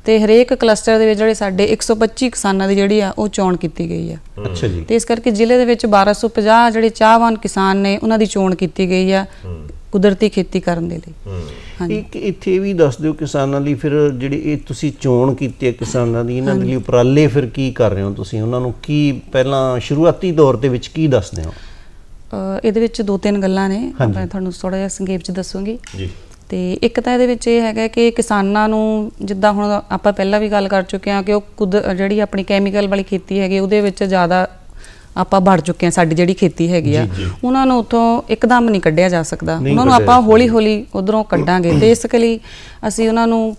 ਤੇ ਹਰੇਕ ਕਲਸਟਰ ਦੇ ਵਿੱਚ ਜਿਹੜੇ ਸਾਡੇ 125 ਕਿਸਾਨਾਂ ਦੀ ਜਿਹੜੀ ਆ ਉਹ ਚੋਣ ਕੀਤੀ ਗਈ ਆ।
ਅੱਛਾ ਜੀ।
ਤੇ ਇਸ ਕਰਕੇ ਜ਼ਿਲ੍ਹੇ ਦੇ ਵਿੱਚ 1250 ਜਿਹੜੇ ਚਾਹਵਾਨ ਕਿਸਾਨ ਨੇ ਉਹਨਾਂ ਦੀ ਚੋਣ ਕੀਤੀ ਗਈ ਆ। ਕੁਦਰਤੀ ਖੇਤੀ ਕਰਨ ਦੇ ਲਈ। ਹਾਂਜੀ।
ਇੱਕ ਇੱਥੇ ਵੀ ਦੱਸ ਦਿਓ ਕਿਸਾਨਾਂ ਲਈ ਫਿਰ ਜਿਹੜੇ ਇਹ ਤੁਸੀਂ ਚੋਣ ਕੀਤੀ ਹੈ ਕਿਸਾਨਾਂ ਦੀ ਇਹਨਾਂ ਦੇ ਲਈ ਉਪਰਾਲੇ ਫਿਰ ਕੀ ਕਰ ਰਹੇ ਹੋ ਤੁਸੀਂ? ਉਹਨਾਂ ਨੂੰ ਕੀ ਪਹਿਲਾਂ ਸ਼ੁਰੂਆਤੀ ਦੌਰ ਦੇ ਵਿੱਚ ਕੀ ਦੱਸਦੇ ਹੋ?
ਇਹਦੇ ਵਿੱਚ ਦੋ ਤਿੰਨ ਗੱਲਾਂ ਨੇ ਮੈਂ ਤੁਹਾਨੂੰ ਥੋੜਾ ਜਿਹਾ ਸੰਖੇਪ ਚ ਦੱਸੂਗੀ।
ਜੀ।
ਤੇ ਇੱਕ ਤਾਂ ਇਹਦੇ ਵਿੱਚ ਇਹ ਹੈਗਾ ਕਿ ਕਿਸਾਨਾਂ ਨੂੰ ਜਿੱਦਾਂ ਹੁਣ ਆਪਾਂ ਪਹਿਲਾਂ ਵੀ ਗੱਲ ਕਰ ਚੁੱਕੇ ਹਾਂ ਕਿ ਉਹ ਕੁਦ ਜਿਹੜੀ ਆਪਣੀ ਕੈਮੀਕਲ ਵਾਲੀ ਖੇਤੀ ਹੈਗੀ ਉਹਦੇ ਵਿੱਚ ਜ਼ਿਆਦਾ ਆਪਾਂ ਵੜ ਚੁੱਕੇ ਹਾਂ ਸਾਡੀ ਜਿਹੜੀ ਖੇਤੀ ਹੈਗੀ ਆ ਉਹਨਾਂ ਨੂੰ ਉਥੋਂ ਇੱਕਦਮ ਨਹੀਂ ਕੱਢਿਆ ਜਾ ਸਕਦਾ।
ਨਹੀਂ
ਉਹਨਾਂ ਨੂੰ
ਕੱਢਿਆ
ਆਪਾਂ ਹੌਲੀ ਹੌਲੀ ਉਧਰੋਂ ਕੱਢਾਂਗੇ। ਤੇ ਇਸ ਲਈ ਅਸੀਂ ਉਹਨਾਂ ਨੂੰ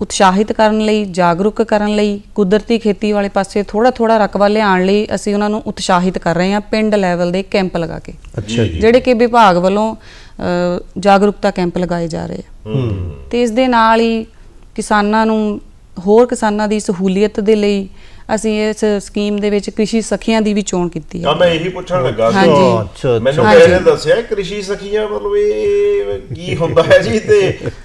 ਉਤਸ਼ਾਹਿਤ ਕਰਨ ਲਈ ਜਾਗਰੂਕ ਕਰਨ ਲਈ ਕੁਦਰਤੀ ਖੇਤੀ ਵਾਲੇ ਪਾਸੇ ਥੋੜਾ ਥੋੜਾ ਰਕਬਾ ਲਿਆਉਣ ਲਈ ਅਸੀਂ ਉਹਨਾਂ ਨੂੰ ਉਤਸ਼ਾਹਿਤ ਕਰ ਰਹੇ ਹਾਂ ਪਿੰਡ ਲੈਵਲ ਦੇ ਕੈਂਪ ਲਗਾ ਕੇ।
ਅੱਛਾ ਜੀ।
ਜਿਹੜੇ ਕਿ ਵਿਭਾਗ ਵੱਲੋਂ ਅ, ਜਾਗਰੂਕਤਾ ਕੈਂਪ ਲਗਾਏ ਜਾ ਰਹੇ ਆ। ਤੇ ਇਸ ਦੇ ਨਾਲ ਹੀ ਕਿਸਾਨਾਂ ਨੂੰ ਹੋਰ ਕਿਸਾਨਾਂ ਦੀ ਸਹੂਲੀਅਤ ਦੇ ਲਈ ਅਸੀਂ ਇਸ ਸਕੀਮ ਦੇ ਵਿੱਚ ਕ੍ਰਿਸ਼ੀ ਸਖੀਆਂ ਦੀ ਵੀ ਚੋਣ ਕੀਤੀ ਹੈ।
ਆ ਮੈਂ ਇਹੀ ਪੁੱਛਣ ਲੱਗਾ ਸੀ।
ਹਾਂਜੀ।
ਅੱਛਾ
ਮੈਨੂੰ। ਕਿਸੇ ਨੇ ਦੱਸਿਆ ਕ੍ਰਿਸ਼ੀ ਸਖੀਆਂ ਮਤਲਬ ਇਹ ਕੀ ਹੁੰਦਾ ਹੈ ਜੀ ਤੇ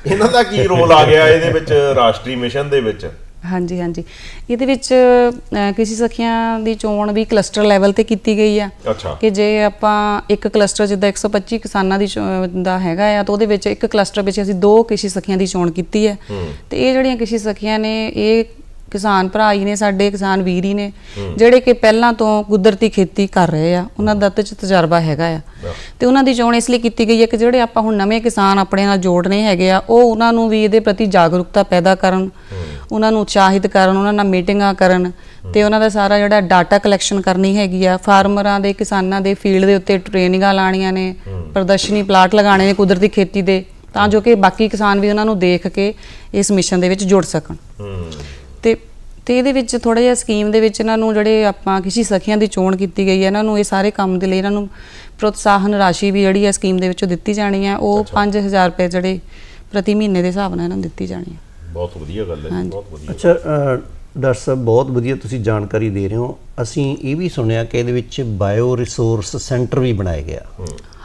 ਇਹਨਾਂ ਦਾ ਕੀ ਰੋਲ ਆ ਗਿਆ ਇਹਦੇ ਵਿੱਚ ਰਾਸ਼ਟਰੀ ਮਿਸ਼ਨ ਦੇ ਵਿੱਚ?
ਹਾਂਜੀ ਹਾਂਜੀ। ਇਹਦੇ ਵਿੱਚ ਅ, ਕ੍ਰਿਸ਼ੀ ਸਖੀਆਂ ਦੀ ਚੋਣ ਵੀ ਕਲਸਟਰ ਲੈਵਲ ਤੇ ਕੀਤੀ ਗਈ ਆ।
ਅੱਛਾ।
ਕਿ ਜੇ ਆਪਾਂ ਇੱਕ ਕਲਸਟਰ ਜਿੱਦਾਂ 125 ਕਿਸਾਨਾਂ ਦੀ ਚੋ- ਦਾ ਹੈਗਾ ਆ ਤਾਂ ਉਹਦੇ ਵਿੱਚ ਇੱਕ ਕਲਸਟਰ ਵਿੱਚ ਅਸੀਂ ਦੋ ਕ੍ਰਿਸ਼ੀ ਸਖੀਆਂ ਦੀ ਚੋਣ ਕੀਤੀ ਹੈ। ਤੇ ਇਹ ਜਿਹੜੀਆਂ ਕ੍ਰਿਸ਼ੀ ਸਖੀਆਂ ਨੇ ਇਹ ਕਿਸਾਨ ਭਰਾ ਹੀ ਨੇ ਸਾਡੇ ਕਿਸਾਨ ਵੀਰ ਹੀ ਨੇ ਜਿਹੜੇ ਕਿ ਪਹਿਲਾਂ ਤੋਂ ਕੁਦਰਤੀ ਖੇਤੀ ਕਰ ਰਹੇ ਆ ਉਹਨਾਂ ਦਾ ਤੇ ਤਜਰਬਾ ਹੈਗਾ ਆ। ਤੇ ਉਹਨਾਂ ਦੀ ਚੋਣ ਇਸ ਲਈ ਕੀਤੀ ਗਈ ਹੈ ਕਿ ਜਿਹੜੇ ਆਪਾਂ ਹੁਣ ਨਵੇਂ ਕਿਸਾਨ ਆਪਣੇ ਨਾਲ ਜੋੜਨੇ ਹੈਗੇ ਆ ਉਹ ਉਹਨਾਂ ਨੂੰ ਵੀ ਇਹਦੇ ਪ੍ਰਤੀ ਜਾਗਰੂਕਤਾ ਪੈਦਾ ਕਰਨ ਉਹਨਾਂ ਨੂੰ ਉਤਸ਼ਾਹਿਤ ਕਰਨ ਉਹਨਾਂ ਨਾਲ ਮੀਟਿੰਗਾਂ ਕਰਨ ਤੇ ਉਹਨਾਂ ਦਾ ਸਾਰਾ ਜਿਹੜਾ ਡਾਟਾ ਕਲੈਕਸ਼ਨ ਕਰਨੀ ਹੈਗੀ ਆ ਫਾਰਮਰਾਂ ਦੇ ਕਿਸਾਨਾਂ ਦੇ ਫੀਲਡ ਦੇ ਉੱਤੇ ਟ੍ਰੇਨਿੰਗਾਂ ਲਾਣੀਆਂ ਨੇ ਪ੍ਰਦਰਸ਼ਨੀ ਪਲਾਟ ਲਗਾਣੇ ਨੇ ਕੁਦਰਤੀ ਖੇਤੀ ਦੇ ਤਾਂ ਜੋ ਕਿ ਬਾਕੀ ਕਿਸਾਨ ਵੀ ਉਹਨਾਂ ਨੂੰ ਦੇਖ ਕੇ ਇਸ ਮਿਸ਼ਨ ਦੇ ਵਿੱਚ ਜੁੜ ਸਕਣ। ਤੇ ਤੇ ਇਹਦੇ ਵਿੱਚ ਥੋੜਾ ਜਿਹਾ ਸਕੀਮ ਦੇ ਵਿੱਚ ਇਹਨਾਂ ਨੂੰ ਜਿਹੜੇ ਆਪਾਂ ਕਿਸੇ ਸਖੀਆਂ ਦੀ ਚੋਣ ਕੀਤੀ ਗਈ ਹੈ ਇਹਨਾਂ ਨੂੰ ਇਹ ਸਾਰੇ ਕੰਮ ਦੇ ਲਈ ਇਹਨਾਂ ਨੂੰ ਪ੍ਰੋਤਸਾਹਨ ਰਾਸ਼ੀ ਵੀ ਜਿਹੜੀ ਹੈ ਸਕੀਮ ਦੇ ਵਿੱਚੋਂ ਦਿੱਤੀ ਜਾਣੀ ਹੈ ਉਹ 5000 ਰੁਪਏ ਜਿਹੜੇ ਪ੍ਰਤੀ ਮਹੀਨੇ ਦੇ ਹਿਸਾਬ ਨਾਲ ਇਹਨਾਂ ਨੂੰ ਦਿੱਤੀ ਜਾਣੀ ਹੈ।
ਬਹੁਤ ਵਧੀਆ ਗੱਲ ਹੈ ਜੀ ਬਹੁਤ ਵਧੀਆ।
ਅੱਛਾ ਡਾਕਟਰ ਸਾਹਿਬ ਬਹੁਤ ਵਧੀਆ ਤੁਸੀਂ ਜਾਣਕਾਰੀ ਦੇ ਰਹੇ ਹੋ। ਅਸੀਂ ਇਹ ਵੀ ਸੁਣਿਆ ਕਿ ਇਹਦੇ ਵਿੱਚ ਬਾਇਓ ਰਿਸੋਰਸ ਸੈਂਟਰ ਵੀ ਬਣਾਇਆ ਗਿਆ।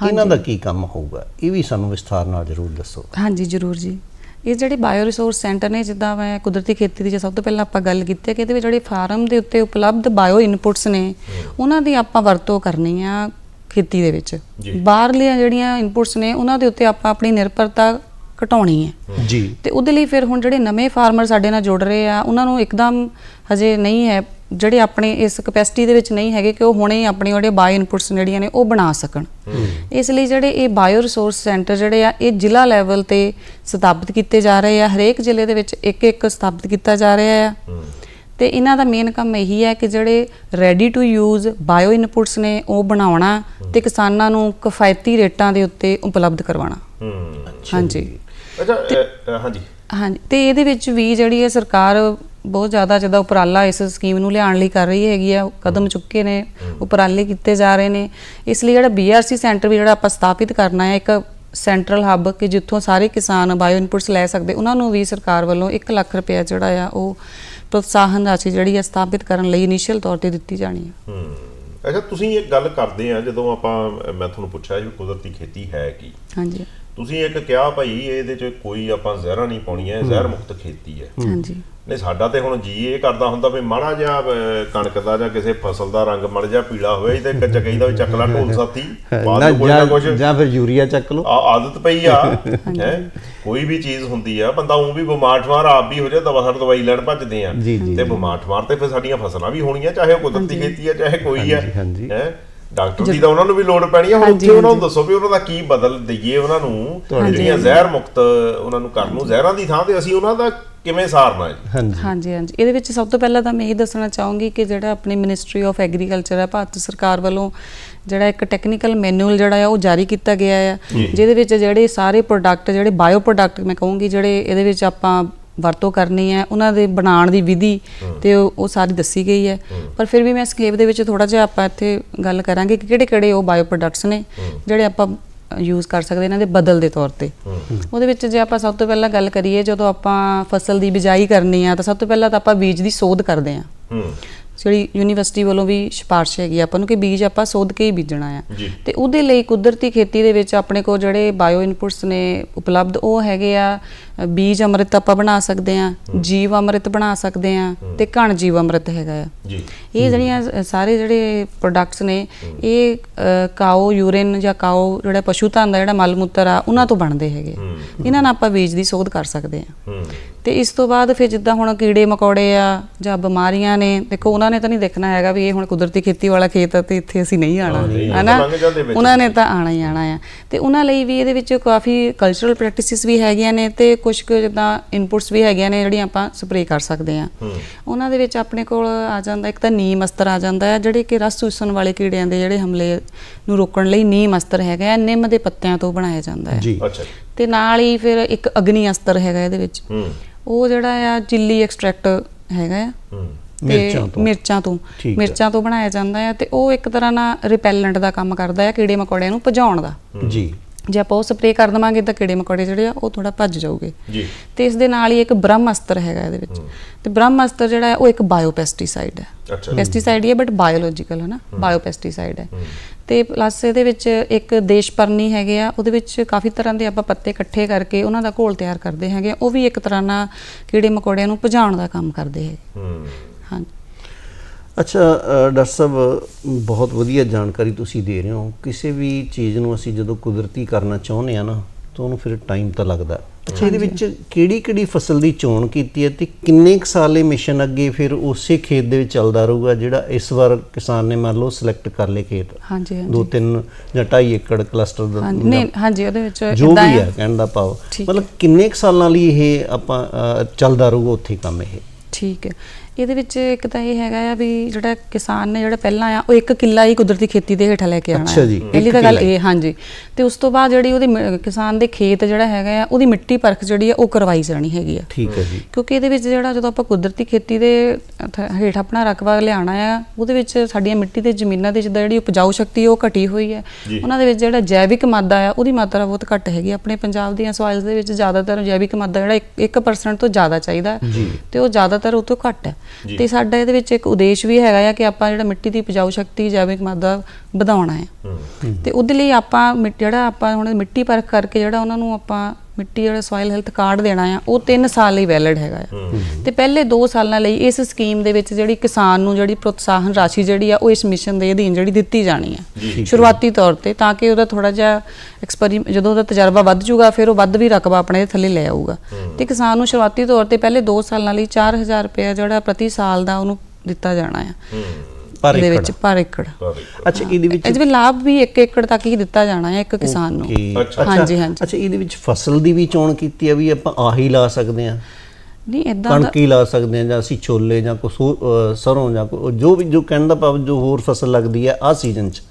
ਇਹਨਾਂ ਦਾ ਕੀ ਕੰਮ ਹੋਊਗਾ? ਇਹ ਵੀ ਸਾਨੂੰ ਵਿਸਥਾਰ ਨਾਲ ਜ਼ਰੂਰ ਦੱਸੋ।
ਹਾਂਜੀ ਜ਼ਰੂਰ ਜੀ। ਇਹ ਜਿਹੜੇ ਬਾਇਓ ਰਿਸੋਰਸ ਸੈਂਟਰ ਨੇ ਜਿੱਦਾਂ ਮੈਂ ਕੁਦਰਤੀ ਖੇਤੀ ਦੀ ਜੇ ਸਭ ਤੋਂ ਪਹਿਲਾਂ ਆਪਾਂ ਗੱਲ ਕੀਤੀ ਹੈ ਕਿ ਇਹਦੇ ਵਿੱਚ ਜਿਹੜੇ ਫਾਰਮ ਦੇ ਉੱਤੇ ਉਪਲਬਧ ਬਾਇਓ ਇਨਪੁਟਸ ਨੇ ਉਹਨਾਂ ਦੀ ਆਪਾਂ ਵਰਤੋਂ ਕਰਨੀ ਆ ਖੇਤੀ ਦੇ ਵਿੱਚ। ਬਾਹਰਲੀਆਂ ਜਿਹੜੀਆਂ ਇਨਪੁਟਸ ਨੇ ਉਹਨਾਂ ਦੇ ਉੱਤੇ ਆਪਾਂ ਆਪਣੀ ਨਿਰਭਰਤਾ ਘਟਾਉਣੀ ਹੈ।
ਜੀ।
ਤੇ ਉਹਦੇ ਲਈ ਫਿਰ ਹੁਣ ਜਿਹੜੇ ਨਵੇਂ ਫਾਰਮਰ ਸਾਡੇ ਨਾਲ ਜੁੜ ਰਹੇ ਆ ਉਹਨਾਂ ਨੂੰ ਇੱਕਦਮ ਹਜੇ ਨਹੀਂ ਹੈ ਜਿਹੜੇ ਆਪਣੇ ਇਸ ਕਪੈਸਿਟੀ ਦੇ ਵਿੱਚ ਨਹੀਂ ਹੈਗੇ ਕਿ ਉਹ ਹੁਣੇ ਹੀ ਆਪਣੀ ਜਿਹੜੇ ਬਾਇਓ ਇਨਪੁਟਸ ਜਿਹੜੀਆਂ ਨੇ ਉਹ ਬਣਾ ਸਕਣ। ਇਸ ਲਈ ਜਿਹੜੇ ਇਹ ਬਾਇਓ ਰਿਸੋਰਸ ਸੈਂਟਰ ਜਿਹੜੇ ਆ ਇਹ ਜ਼ਿਲ੍ਹਾ ਲੈਵਲ ਤੇ ਸਥਾਪਿਤ ਕੀਤੇ ਜਾ ਰਹੇ ਆ। ਹਰੇਕ ਜ਼ਿਲ੍ਹੇ ਦੇ ਵਿੱਚ ਇੱਕ ਇੱਕ ਸਥਾਪਿਤ ਕੀਤਾ ਜਾ ਰਿਹਾ ਆ। ਤੇ ਇਹਨਾਂ ਦਾ ਮੇਨ ਕੰਮ ਇਹੀ ਹੈ ਕਿ ਜਿਹੜੇ ready to use bio inputs ਨੇ ਉਹ ਬਣਾਉਣਾ ਤੇ ਕਿਸਾਨਾਂ ਨੂੰ ਕਿਫਾਇਤੀ ਰੇਟਾਂ ਦੇ ਉੱਤੇ ਉਪਲਬਧ ਕਰਵਾਉਣਾ। ਹਾਂਜੀ।
ਅੱਛਾ ਹਾਂਜੀ।
ਹਾਂਜੀ। ਤੇ ਇਹਦੇ ਵਿੱਚ ਵੀ ਜਿਹੜੀ ਹੈ ਸਰਕਾਰ ਬਹੁਤ ਜ਼ਿਆਦਾ ਜਿਹਦਾ ਉਪਰਾਲਾ ਇਸ ਸਕੀਮ ਨੂੰ ਲਿਆਉਣ ਲਈ ਕਰ ਰਹੀ ਹੈਗੀ ਆ ਕਦਮ ਚੁੱਕੇ ਨੇ ਉਪਰਾਲੇ ਕੀਤੇ ਜਾ ਰਹੇ ਨੇ। ਇਸ ਲਈ ਜਿਹੜਾ ਬੀਆਰਸੀ ਸੈਂਟਰ ਵੀ ਜਿਹੜਾ ਆਪਾਂ ਸਥਾਪਿਤ ਕਰਨਾ ਹੈ ਇੱਕ ਸੈਂਟਰਲ ਹੱਬ ਕਿ ਜਿੱਥੋਂ ਸਾਰੇ ਕਿਸਾਨ ਬਾਇਓ ਇਨਪੁਟਸ ਲੈ ਸਕਦੇ ਉਹਨਾਂ ਨੂੰ ਵੀ ਸਰਕਾਰ ਵੱਲੋਂ 1 ਲੱਖ ਰੁਪਏ ਜਿਹੜਾ ਆ ਉਹ ਪ੍ਰੋਤਸਾਹਨ ਰਾਸ਼ੀ ਜਿਹੜੀ ਹੈ ਸਥਾਪਿਤ ਕਰਨ ਲਈ ਇਨੀਸ਼ੀਅਲ ਤੌਰ ਤੇ ਦਿੱਤੀ ਜਾਣੀ ਹੈ
ਹੂੰ ਅੱਛਾ ਤੁਸੀਂ ਇੱਕ ਗੱਲ ਕਰਦੇ ਆ ਜਦੋਂ ਆਪਾਂ ਮੈਂ ਤੁਹਾਨੂੰ ਪੁੱਛਿਆ ਵੀ ਕੁਦਰਤੀ ਖੇਤੀ ਹੈ ਕੀ?
ਹਾਂਜੀ।
ਤੁਸੀਂ ਇੱਕ ਕਿਹਾ ਭਾਈ ਇਹਦੇ ਚ ਕੋਈ ਆਪਾਂ ਜ਼ਹਿਰਾਂ ਨਹੀਂ ਪਾਉਣੀਆਂ ਇਹ ਜ਼ਹਿਰ ਮੁਕਤ ਖੇਤੀ ਹੈ।
ਹਾਂਜੀ।
ਨਹੀਂ ਸਾਡਾ ਤੇ ਹੁਣ ਜੀ ਇਹ ਕਰਦਾ ਹੁੰਦਾ ਵੀ ਮਾੜਾ ਜਿਹਾ ਅਹ, ਕਣਕ ਦਾ ਜਾਂ ਕਿਸੇ ਫਸਲ ਦਾ ਰੰਗ ਮੜ ਜਾ ਪੀਲਾ ਹੋਇਆ ਤੇ ਕੱਚਾ ਕਹੀਦਾ ਵੀ ਚੱਕ ਲਾ ਢੋਲ ਸਾਥੀ ਬਾਅਦ
ਨਾ
ਕੋਈ ਨਾ ਕੁਛ।
ਜਾਂ ਜਾਂ ਫਿਰ ਯੂਰੀਆ ਚੱਕ ਲਓ।
ਆ ਆਦਤ ਪਈ ਆ। ਹੈ? ਕੋਈ ਵੀ ਚੀਜ਼ ਹੁੰਦੀ ਆ ਬੰਦਾ ਉਹ ਵੀ ਬਿਮਾਰ ਠਮਾਰ ਆਪ ਵੀ ਹੋ ਜਾ ਦਵਾ ਸੜ ਦਵਾਈ ਲੈਣ ਭੱਜਦੇ ਆ।
ਜੀ, ਜੀ,
ਤੇ ਬਿਮਾਰ ਠਮਾਰ ਤੇ ਫਿਰ ਸਾਡੀਆਂ ਫਸਲਾਂ ਵੀ ਹੋਣੀਆਂ ਚਾਹੇ ਉਹ ਕੁਦਰਤੀ ਖੇਤੀ ਆ ਚਾਹੇ ਕੋਈ ਆ।
ਹਾਂਜੀ, ਹਾਂਜੀ।
ਹੈ? ਡਾਕਟਰ ਦੀ ਤਾਂ ਉਹਨਾਂ ਨੂੰ ਵੀ ਲੋੜ ਪੈਣੀ ਆ ਹੁਣ ਉੱਥੇ ਉਹਨਾਂ ਨੂੰ ਦੱਸੋ ਵੀ ਉਹਨਾਂ ਦਾ ਕੀ ਬਦਲ ਦਈਏ ਉਹਨਾਂ ਨੂੰ ਜਿਹੜੀਆਂ ਜ਼ਹਿਰ ਮੁਕਤ ਉਹਨਾਂ ਨੂੰ ਕਰਨ ਨੂੰ ਜ਼ਹਿਰਾਂ ਦੀ ਥਾਂ ਤੇ ਅਸੀਂ ਉਹਨਾਂ ਦਾ ਕਿਵੇਂ ਸਾਰਨਾ ਹੈ
ਹਾਂਜੀ।
ਹਾਂਜੀ ਇਹਦੇ ਵਿੱਚ ਸਭ ਤੋਂ ਪਹਿਲਾਂ ਤਾਂ ਮੈਂ ਇਹ ਦੱਸਣਾ ਚਾਹੂੰਗੀ ਕਿ ਜਿਹੜਾ ਆਪਣੀ ਮਿਨਿਸਟਰੀ ਆਫ ਐਗਰੀਕਲਚਰ ਹੈ ਭਾਰਤ ਸਰਕਾਰ ਵੱਲੋਂ ਜਿਹੜਾ ਇੱਕ ਟੈਕਨੀਕਲ ਮੈਨੂਅਲ ਜਿਹੜਾ ਆ ਉਹ ਜਾਰੀ ਕੀਤਾ ਗਿਆ ਆ ਜਿਹਦੇ ਵਿੱਚ ਜਿਹੜੇ ਸਾਰੇ ਪ੍ਰੋਡਕਟ ਜਿਹੜੇ ਬਾਇਓ ਪ੍ਰੋਡਕਟ ਮੈਂ ਕਹੂੰਗੀ ਜਿਹੜੇ ਇਹਦੇ ਵਿੱਚ ਆਪਾਂ ਵਰਤੋਂ ਕਰਨੀ ਹੈ ਉਹਨਾਂ ਦੇ ਬਣਾਉਣ ਦੀ ਵਿਧੀ ਤੇ ਉਹ ਉਹ ਸਾਰੀ ਦੱਸੀ ਗਈ ਹੈ। ਪਰ ਫਿਰ ਵੀ ਮੈਂ ਸਕੇਪ ਦੇ ਵਿੱਚ ਥੋੜਾ ਜਿਹਾ ਆਪਾਂ ਇੱਥੇ ਗੱਲ ਕਰਾਂਗੇ ਕਿ ਕਿਹੜੇ ਕਿਹੜੇ ਉਹ ਬਾਇਓ ਪ੍ਰੋਡਕਟਸ ਨੇ ਜਿਹੜੇ ਆਪਾਂ ਯੂਜ਼ ਕਰ ਸਕਦੇ ਇਹਨਾਂ ਦੇ ਬਦਲ ਦੇ ਤੌਰ ਤੇ। ਉਹਦੇ ਵਿੱਚ ਜੇ ਆਪਾਂ ਸਭ ਤੋਂ ਪਹਿਲਾਂ ਗੱਲ ਕਰੀਏ ਜਦੋਂ ਆਪਾਂ ਫਸਲ ਦੀ ਬਿਜਾਈ ਕਰਨੀ ਆ ਤਾਂ ਸਭ ਤੋਂ ਪਹਿਲਾਂ ਤਾਂ ਆਪਾਂ ਬੀਜ ਦੀ ਸੋਧ ਕਰਦੇ ਆ ਜਿਹੜੀ ਯੂਨੀਵਰਸਿਟੀ ਵੱਲੋਂ ਵੀ ਸਿਫਾਰਿਸ਼ ਹੈਗੀ ਆ ਆਪਾਂ ਨੂੰ ਕਿ ਬੀਜ ਆਪਾਂ ਸੋਧ ਕੇ ਹੀ ਬੀਜਣਾ ਆ। ਤੇ ਉਹਦੇ ਲਈ ਕੁਦਰਤੀ ਖੇਤੀ ਦੇ ਵਿੱਚ ਆਪਣੇ ਕੋਲ ਜਿਹੜੇ ਬਾਇਓ ਇਨਪੁਟਸ ਨੇ ਉਪਲਬਧ ਉਹ ਹੈਗੇ ਆ ਬੀਜ ਅੰਮ੍ਰਿਤ ਆਪਾਂ ਬਣਾ ਸਕਦੇ ਆ ਜੀਵ ਅੰਮ੍ਰਿਤ ਬਣਾ ਸਕਦੇ ਆ ਤੇ ਕਣ ਜੀਵ ਅੰਮ੍ਰਿਤ ਹੈਗਾ ਆ।
ਜੀ।
ਇਹ ਜਿਹੜੀਆਂ ਸਾਰੇ ਜਿਹੜੇ ਪ੍ਰੋਡਕਟਸ ਨੇ ਇਹ ਕਾਓ ਯੂਰਿਨ ਜਾਂ ਕਾਓ ਜਿਹੜਾ ਪਸ਼ੂ ਧਨ ਦਾ ਜਿਹੜਾ ਮਲ ਮੂਤਰ ਆ ਉਹਨਾਂ ਤੋਂ ਬਣਦੇ ਹੈਗੇ। ਇਹਨਾਂ ਨਾਲ ਆਪਾਂ ਬੀਜ ਦੀ ਸੋਧ ਕਰ ਸਕਦੇ ਆ ਤੇ ਇਸ ਤੋਂ ਬਾਅਦ ਫਿਰ ਜਿੱਦਾਂ ਹੁਣ ਕੀੜੇ ਮਕੌੜੇ ਆ ਜਾਂ ਬਿਮਾਰੀਆਂ ਨੇ ਦੇਖੋ ਉਹਨਾਂ ਨੇ ਤਾਂ ਨਹੀਂ ਦੇਖਣਾ ਹੈਗਾ ਵੀ ਇਹ ਹੁਣ ਕੁਦਰਤੀ ਖੇਤੀ ਵਾਲਾ ਖੇਤ ਆ ਤੇ ਇੱਥੇ ਅਸੀਂ ਨਹੀਂ ਆਣਾ ਹਨਾ। ਉਹਨਾਂ ਨੇ ਤਾਂ ਆਣਾ ਹੀ ਆਣਾ ਆ। ਤੇ ਉਹਨਾਂ ਲਈ ਵੀ ਇਹਦੇ ਵਿੱਚ ਕਾਫੀ ਕਲਚਰਲ ਪ੍ਰੈਕਟਿਸਿਸ ਵੀ ਹੈਗੀਆਂ ਨੇ ਤੇ ਕੁਝ ਕੁ ਜਿੱਦਾਂ ਇਨਪੁਟਸ ਵੀ ਹੈਗੀਆਂ ਨੇ ਜਿਹੜੀਆਂ ਆਪਾਂ ਸਪਰੇਅ ਕਰ ਸਕਦੇ ਆ ਉਹਨਾਂ ਦੇ ਵਿੱਚ ਆਪਣੇ ਕੋਲ ਆ ਜਾਂਦਾ ਇੱਕ ਤਾਂ ਨੀਮ ਅਸਤਰ ਆ ਜਾਂਦਾ ਹੈ ਜਿਹੜੇ ਕਿ ਰਸ ਚੂਸਣ ਵਾਲੇ ਕੀੜਿਆਂ ਦੇ ਜਿਹੜੇ ਹਮਲੇ ਨੂੰ ਰੋਕਣ ਲਈ ਨੀਮ ਅਸਤਰ ਹੈਗਾ ਹੈ ਨਿੰਮ ਦੇ ਪੱਤਿਆਂ ਤੋਂ ਬਣਾਇਆ ਜਾਂਦਾ ਹੈ।
ਜੀ।
ਅੱਛਾ
ਤੇ ਨਾਲ ਹੀ ਫਿਰ ਇੱਕ ਅਗਨੀ ਅਸਤਰ ਹੈਗਾ ਇਹਦੇ ਵਿੱਚ।
ਹੂੰ।
ਉਹ ਜਿਹੜਾ ਆ ਚਿੱਲੀ ਐਕਸਟ੍ਰੈਕਟ ਹੈਗਾ ਆ।
ਮਿਰਚਾਂ ਤੋਂ।
ਮਿਰਚਾਂ ਤੋਂ। ਮਿਰਚਾਂ ਤੋਂ ਬਣਾਇਆ ਜਾਂਦਾ ਹੈ ਤੇ ਉਹ ਇੱਕ ਤਰ੍ਹਾਂ ਨਾਲ ਰਿਪੈਲੈਂਟ ਦਾ ਕੰਮ ਕਰਦਾ ਹੈ ਕੀੜੇ ਮਕੌੜਿਆਂ ਨੂੰ ਭਜਾਉਣ ਦਾ।
ਜੀ।
ਜੇ ਆਪਾਂ ਉਹ ਸਪਰੇਅ ਕਰ ਦਵਾਂਗੇ ਤਾਂ ਕੀੜੇ ਮਕੌੜੇ ਜਿਹੜੇ ਆ ਉਹ ਥੋੜਾ ਭੱਜ ਜਾਊਗੇ।
ਜੀ।
ਤੇ ਇਸ ਦੇ ਨਾਲ ਹੀ ਇੱਕ ਬ੍ਰਹਮ ਅਸਤਰ ਹੈਗਾ ਇਹਦੇ ਵਿੱਚ। ਤੇ ਬ੍ਰਹਮ ਅਸਤਰ ਜਿਹੜਾ ਹੈ ਉਹ ਇੱਕ ਬਾਇਓ ਪੈਸਟੀਸਾਈਡ ਹੈ ਪੈਸਟੀਸਾਈਡ ਹੀ ਹੈ ਬਟ ਬਾਇਓਲੋਜੀਕਲ ਹੈ। ਨਾ ਬਾਇਓ ਪੈਸਟੀਸਾਈਡ ਹੈ। ਤੇ ਪਲੱਸ ਇਹਦੇ ਵਿੱਚ ਇੱਕ ਦੇਸ਼ਪਰਨੀ ਹੈਗੇ ਆ ਉਹਦੇ ਵਿੱਚ ਕਾਫੀ ਤਰ੍ਹਾਂ ਦੇ ਆਪਾਂ ਪੱਤੇ ਇਕੱਠੇ ਕਰਕੇ ਉਹਨਾਂ ਦਾ ਘੋਲ ਤਿਆਰ ਕਰਦੇ ਹੈਗੇ ਆ। ਉਹ ਵੀ ਇੱਕ ਤਰ੍ਹਾਂ ਨਾਲ ਕੀੜੇ ਮਕੌੜਿਆਂ ਨੂੰ ਭਜਾਉਣ ਦਾ ਕੰਮ ਕਰਦੇ ਹੈ।
ਹੂੰ
ਅੱਛਾ ਡਾਕਟਰ ਸਾਹਿਬ ਬਹੁਤ ਵਧੀਆ ਜਾਣਕਾਰੀ ਤੁਸੀਂ ਦੇ ਰਹੇ ਹੋ। ਕਿਸੇ ਵੀ ਚੀਜ਼ ਨੂੰ ਅਸੀਂ ਜਦੋਂ ਕੁਦਰਤੀ ਕਰਨਾ ਚਾਹੁੰਦੇ ਆ ਨਾ ਤਾਂ ਉਹਨੂੰ ਫਿਰ ਟਾਈਮ ਤਾਂ ਲੱਗਦਾ। ਅੱਛਾ ਇਹਦੇ ਵਿੱਚ ਕਿਹੜੀ ਕਿਹੜੀ ਫਸਲ ਦੀ ਚੋਣ ਕੀਤੀ ਹੈ ਤੇ ਕਿੰਨੇ ਕੁ ਸਾਲ ਇਹ ਮਿਸ਼ਨ ਅੱਗੇ ਫਿਰ ਉਸੇ ਖੇਤ ਦੇ ਵਿੱਚ ਚੱਲਦਾ ਰਹੂਗਾ ਜਿਹੜਾ ਇਸ ਵਾਰ ਕਿਸਾਨ ਨੇ ਮੰਨ ਲਓ ਸਿਲੈਕਟ ਕਰ ਲਏ ਖੇਤ?
ਹਾਂਜੀ
ਦੋ ਤਿੰਨ ਜਾਂ 2.5 ਏਕੜ ਕਲਸਟਰ ਦਾ
ਹਾਂਜੀ ਨਹੀਂ ਹਾਂਜੀ ਉਹਦੇ ਵਿੱਚ
ਜੋ ਵੀ ਹੈ ਕਹਿਣ ਦਾ
ਠੀਕ
ਮਤਲਬ ਕਿੰਨੇ ਕੁ ਸਾਲਾਂ ਲਈ ਇਹ ਆਪਾਂ ਚੱਲਦਾ ਰਹੂਗਾ ਉੱਥੇ ਕੰਮ ਇਹ?
ਠੀਕ ਹੈ। ਇਹਦੇ ਵਿੱਚ ਇੱਕ ਤਾਂ ਇਹ ਹੈਗਾ ਆ ਵੀ ਜਿਹੜਾ ਕਿਸਾਨ ਨੇ ਜਿਹੜਾ ਪਹਿਲਾਂ ਆ ਉਹ ਇੱਕ ਕਿੱਲਾ ਹੀ ਕੁਦਰਤੀ ਖੇਤੀ ਦੇ ਹੇਠ ਲੈ ਕੇ ਆਉਣਾ
ਅੱਛਾ। ਜੀ,
ਪਹਿਲੀ ਤਾਂ ਗੱਲ। ਇਹ ਹਾਂਜੀ ਤੇ ਉਸ ਤੋਂ ਬਾਅਦ ਜਿਹੜੀ ਉਹਦੀ ਕਿਸਾਨ ਦੇ ਖੇਤ ਜਿਹੜਾ ਹੈਗਾ ਆ ਉਹਦੀ ਮਿੱਟੀ ਪਰਖ ਜਿਹੜੀ ਆ ਉਹ ਕਰਵਾਈ ਜਾਣੀ ਹੈਗੀ ਆ
ਠੀਕ ਹੈ ਜੀ
ਕਿਉਂਕਿ ਇਹਦੇ ਵਿੱਚ ਜਿਹੜਾ ਜਦੋਂ ਆਪਾਂ ਕੁਦਰਤੀ ਖੇਤੀ ਦੇ ਹੇਠ ਆਪਣਾ ਰਕਬਾ ਲਿਆਣਾ ਆ ਉਹਦੇ ਵਿੱਚ ਸਾਡੀਆਂ ਮਿੱਟੀ ਦੇ ਜ਼ਮੀਨਾਂ ਦੇ ਜਿੱਦਾਂ ਜਿਹੜੀ ਉਪਜਾਊ ਸ਼ਕਤੀ ਉਹ ਘਟੀ ਹੋਈ ਹੈ। ਉਹਨਾਂ ਦੇ ਵਿੱਚ ਜਿਹੜਾ ਜੈਵਿਕ ਮਾਦਾ ਆ ਉਹਦੀ ਮਾਤਰਾ ਬਹੁਤ ਘੱਟ ਹੈਗੀ ਆਪਣੇ ਪੰਜਾਬ ਦੀਆਂ ਸੋਇਲਸ ਦੇ ਵਿੱਚ ਜ਼ਿਆਦਾਤਰ ਜੈਵਿਕ ਮਾਦਾ ਜਿਹੜਾ 1% ਤੋਂ ਜ਼ਿਆਦਾ ਚਾਹੀਦਾ ਤੇ ਉਹ ਜ਼ਿਆਦਾਤਰ ਉਹ ਤੋਂ ਘੱਟ ਹੈ। ਤੇ ਸਾਡਾ ਇਹਦੇ ਵਿੱਚ ਇੱਕ ਉਦੇਸ਼ ਵੀ ਹੈਗਾ ਆ ਕਿ ਆਪਾਂ ਜਿਹੜਾ ਮਿੱਟੀ ਦੀ ਉਪਜਾਊ ਸ਼ਕਤੀ ਜੈਵਿਕ ਮਾਦਾ ਵਧਾਉਣਾ ਹੈ। ਤੇ ਉਹਦੇ ਲਈ ਆਪਾਂ ਜਿਹੜਾ ਆਪਾਂ ਹੁਣ ਮਿੱਟੀ ਪਰਖ ਕਰਕੇ ਜਿਹੜਾ ਉਹਨਾਂ ਨੂੰ ਆਪਾਂ ਮਿੱਟੀ ਜਿਹੜਾ ਸੋਇਲ ਹੈਲਥ ਕਾਰਡ ਦੇਣਾ ਆ ਉਹ 3 ਸਾਲ ਲਈ ਵੈਲਿਡ ਹੈਗਾ ਆ। ਤੇ ਪਹਿਲੇ 2 ਸਾਲਾਂ ਲਈ ਇਸ ਸਕੀਮ ਦੇ ਵਿੱਚ ਜਿਹੜੀ ਕਿਸਾਨ ਨੂੰ ਜਿਹੜੀ ਪ੍ਰੋਤਸਾਹਨ ਰਾਸ਼ੀ ਜਿਹੜੀ ਆ ਉਹ ਇਸ ਮਿਸ਼ਨ ਦੇ ਅਧੀਨ ਜਿਹੜੀ ਦਿੱਤੀ ਜਾਣੀ ਆ। ਸ਼ੁਰੂਆਤੀ ਤੌਰ ਤੇ ਤਾਂ ਕਿ ਉਹਦਾ ਥੋੜਾ ਜਿਹਾ ਐਕਸਪੈਰੀ ਜਦੋਂ ਉਹਦਾ ਤਜਰਬਾ ਵੱਧ ਜਾਊਗਾ ਫਿਰ ਉਹ ਵੱਧ ਵੀ ਰਕਬਾ ਆਪਣੇ ਥੱਲੇ ਲੈ ਆਊਗਾ। ਤੇ ਕਿਸਾਨ ਨੂੰ ਸ਼ੁਰੂਆਤੀ ਤੌਰ ਤੇ ਪਹਿਲੇ 2 ਸਾਲਾਂ ਲਈ 4000 ਰੁਪਏ ਜਿਹੜਾ ਪ੍ਰਤੀ ਸਾਲ ਦਾ ਉਹਨੂੰ ਦਿੱਤਾ ਜਾਣਾ ਆ।
ਪਰ
ਇਹਦੇ
ਏਕੜ।
ਵਿੱਚ ਪਰ ਏਕੜ।
ਅੱਛਾ ਇਹਦੇ ਵਿੱਚ
ਇਹਦੇ ਵਿੱਚ ਲਾਭ ਵੀ 1 ਏਕੜ ਤੱਕ ਹੀ ਦਿੱਤਾ ਜਾਣਾ ਹੈ ਇੱਕ ਕਿਸਾਨ ਨੂੰ। ਹਾਂਜੀ, ਹਾਂਜੀ।
ਅੱਛਾ ਇਹਦੇ ਵਿੱਚ ਫਸਲ ਦੀ ਵੀ ਚੋਣ ਕੀਤੀ ਆ ਵੀ ਆਪਾਂ ਆਹੀ ਲਾ ਸਕਦੇ ਆ
ਨਹੀਂ ਇਦਾਂ ਦਾ
ਕਣਕ ਹੀ ਲਾ ਸਕਦੇ ਆ ਜਾਂ ਅਸੀਂ ਛੋਲੇ ਜਾਂ ਅ, ਸਰੋਂ ਜਾਂ ਜੋ ਵੀ ਜੋ ਕਹਿਣ ਦਾ ਭਾਵ ਜੋ ਹੋਰ ਫਸਲ ਲੱਗਦੀ ਹੈ ਆ ਸੀਜ਼ਨ 'ਚ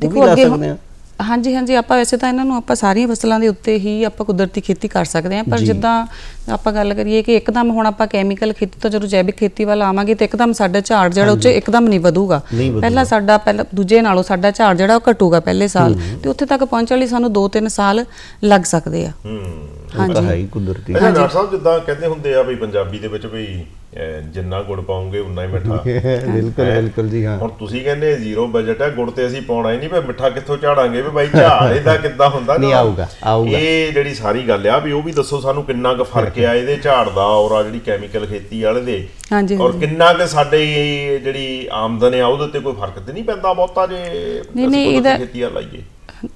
ਦੇਖੋ ਅੱਗੇ
ਆ
ਹਾਂਜੀ ਹਾਂਜੀ। ਆਪਾਂ ਵੈਸੇ ਤਾਂ ਇਹਨਾਂ ਨੂੰ ਆਪਾਂ ਸਾਰੀਆਂ ਫਸਲਾਂ ਦੇ ਉੱਤੇ ਹੀ ਆਪਾਂ ਕੁਦਰਤੀ ਖੇਤੀ ਕਰ ਸਕਦੇ ਹਾਂ ਪਰ ਜਿੱਦਾਂ ਆਪਾਂ ਗੱਲ ਕਰੀਏ ਕਿ ਇੱਕਦਮ ਹੁਣ ਆਪਾਂ ਕੈਮੀਕਲ ਖੇਤੀ ਤੋਂ ਜਦੋਂ ਜੈਵਿਕ ਖੇਤੀ ਵੱਲ ਆਵਾਂਗੇ ਤੇ ਇੱਕਦਮ ਸਾਡਾ ਝਾੜ ਜਿਹੜਾ ਉੱਚ ਇੱਕਦਮ ਨਹੀਂ ਵਧੂਗਾ। ਪਹਿਲਾਂ ਸਾਡਾ ਪਹਿਲਾਂ ਦੂਜੇ ਨਾਲੋਂ ਸਾਡਾ ਝਾੜ ਜਿਹੜਾ ਉਹ ਘਟੂਗਾ ਪਹਿਲੇ ਸਾਲ। ਤੇ ਉੱਥੇ ਤੱਕ ਪਹੁੰਚਣ ਲਈ ਸਾਨੂੰ 2-3 ਸਾਲ ਲੱਗ ਸਕਦੇ ਆ।
ਹੂੰ
ਉਹ ਤਾਂ ਹੈ ਹੀ ਕੁਦਰਤੀ।
ਅੱਛਾ ਡਾਕਟਰ ਸਾਹਿਬ ਜਿੱਦਾਂ ਕਹਿੰਦੇ ਹੁੰਦੇ ਆ ਵੀ ਪੰਜਾਬੀ ਦੇ ਵਿੱਚ ਵੀ ਜਿੰਨਾ ਗੁੜ ਪਾਉਂਗੇ ਉਨਾ ਹੀ ਮਿੱਠਾ।
ਬਿਲਕੁਲ ਬਿਲਕੁਲ ਜੀ ਹਾਂ।
ਹੁਣ ਤੁਸੀਂ ਕਹਿੰਦੇ ਜ਼ੀਰੋ ਬਜਟ ਹੈ ਗੁੜ ਤੇ ਅਸੀਂ ਪਾਉਣਾ ਹੀ ਨਹੀਂ ਵੀ ਮਿੱਠਾ ਕਿੱਥੋਂ ਝਾੜਾਂਗੇ ਵੀ ਬਾਈ ਝਾੜ ਇਹਦਾ ਕਿੱਦਾਂ ਹੁੰਦਾ
ਨਹੀਂ? ਆਊਗਾ, ਆਊਗਾ।
ਇਹ ਜਿਹੜੀ ਸਾਰੀ ਗੱਲ ਆ ਵੀ ਉਹ ਵੀ ਦੱਸੋ ਸਾਨੂੰ ਕਿੰਨਾ ਕੁ ਫ਼ਰਕ ਆ ਇਹਦੇ ਝਾੜ ਦਾ ਔਰ ਆ ਜਿਹੜੀ ਕੈਮੀਕਲ ਖੇਤੀ ਵਾਲੇ ਦੇ।
ਹਾਂਜੀ
ਔਰ ਕਿੰਨਾ ਕੁ ਸਾਡੇ ਜਿਹੜੀ ਆਮਦਨ ਆ ਉਹਦੇ ਤੇ ਕੋਈ ਫ਼ਰਕ ਤੇ ਨਹੀਂ ਪੈਂਦਾ ਬਹੁਤਾ ਜੇ
ਨਹੀਂ,
ਕੁਦਰਤੀ
ਇਹਦਾ-
ਖੇਤੀ ਆ ਲਾਈਏ।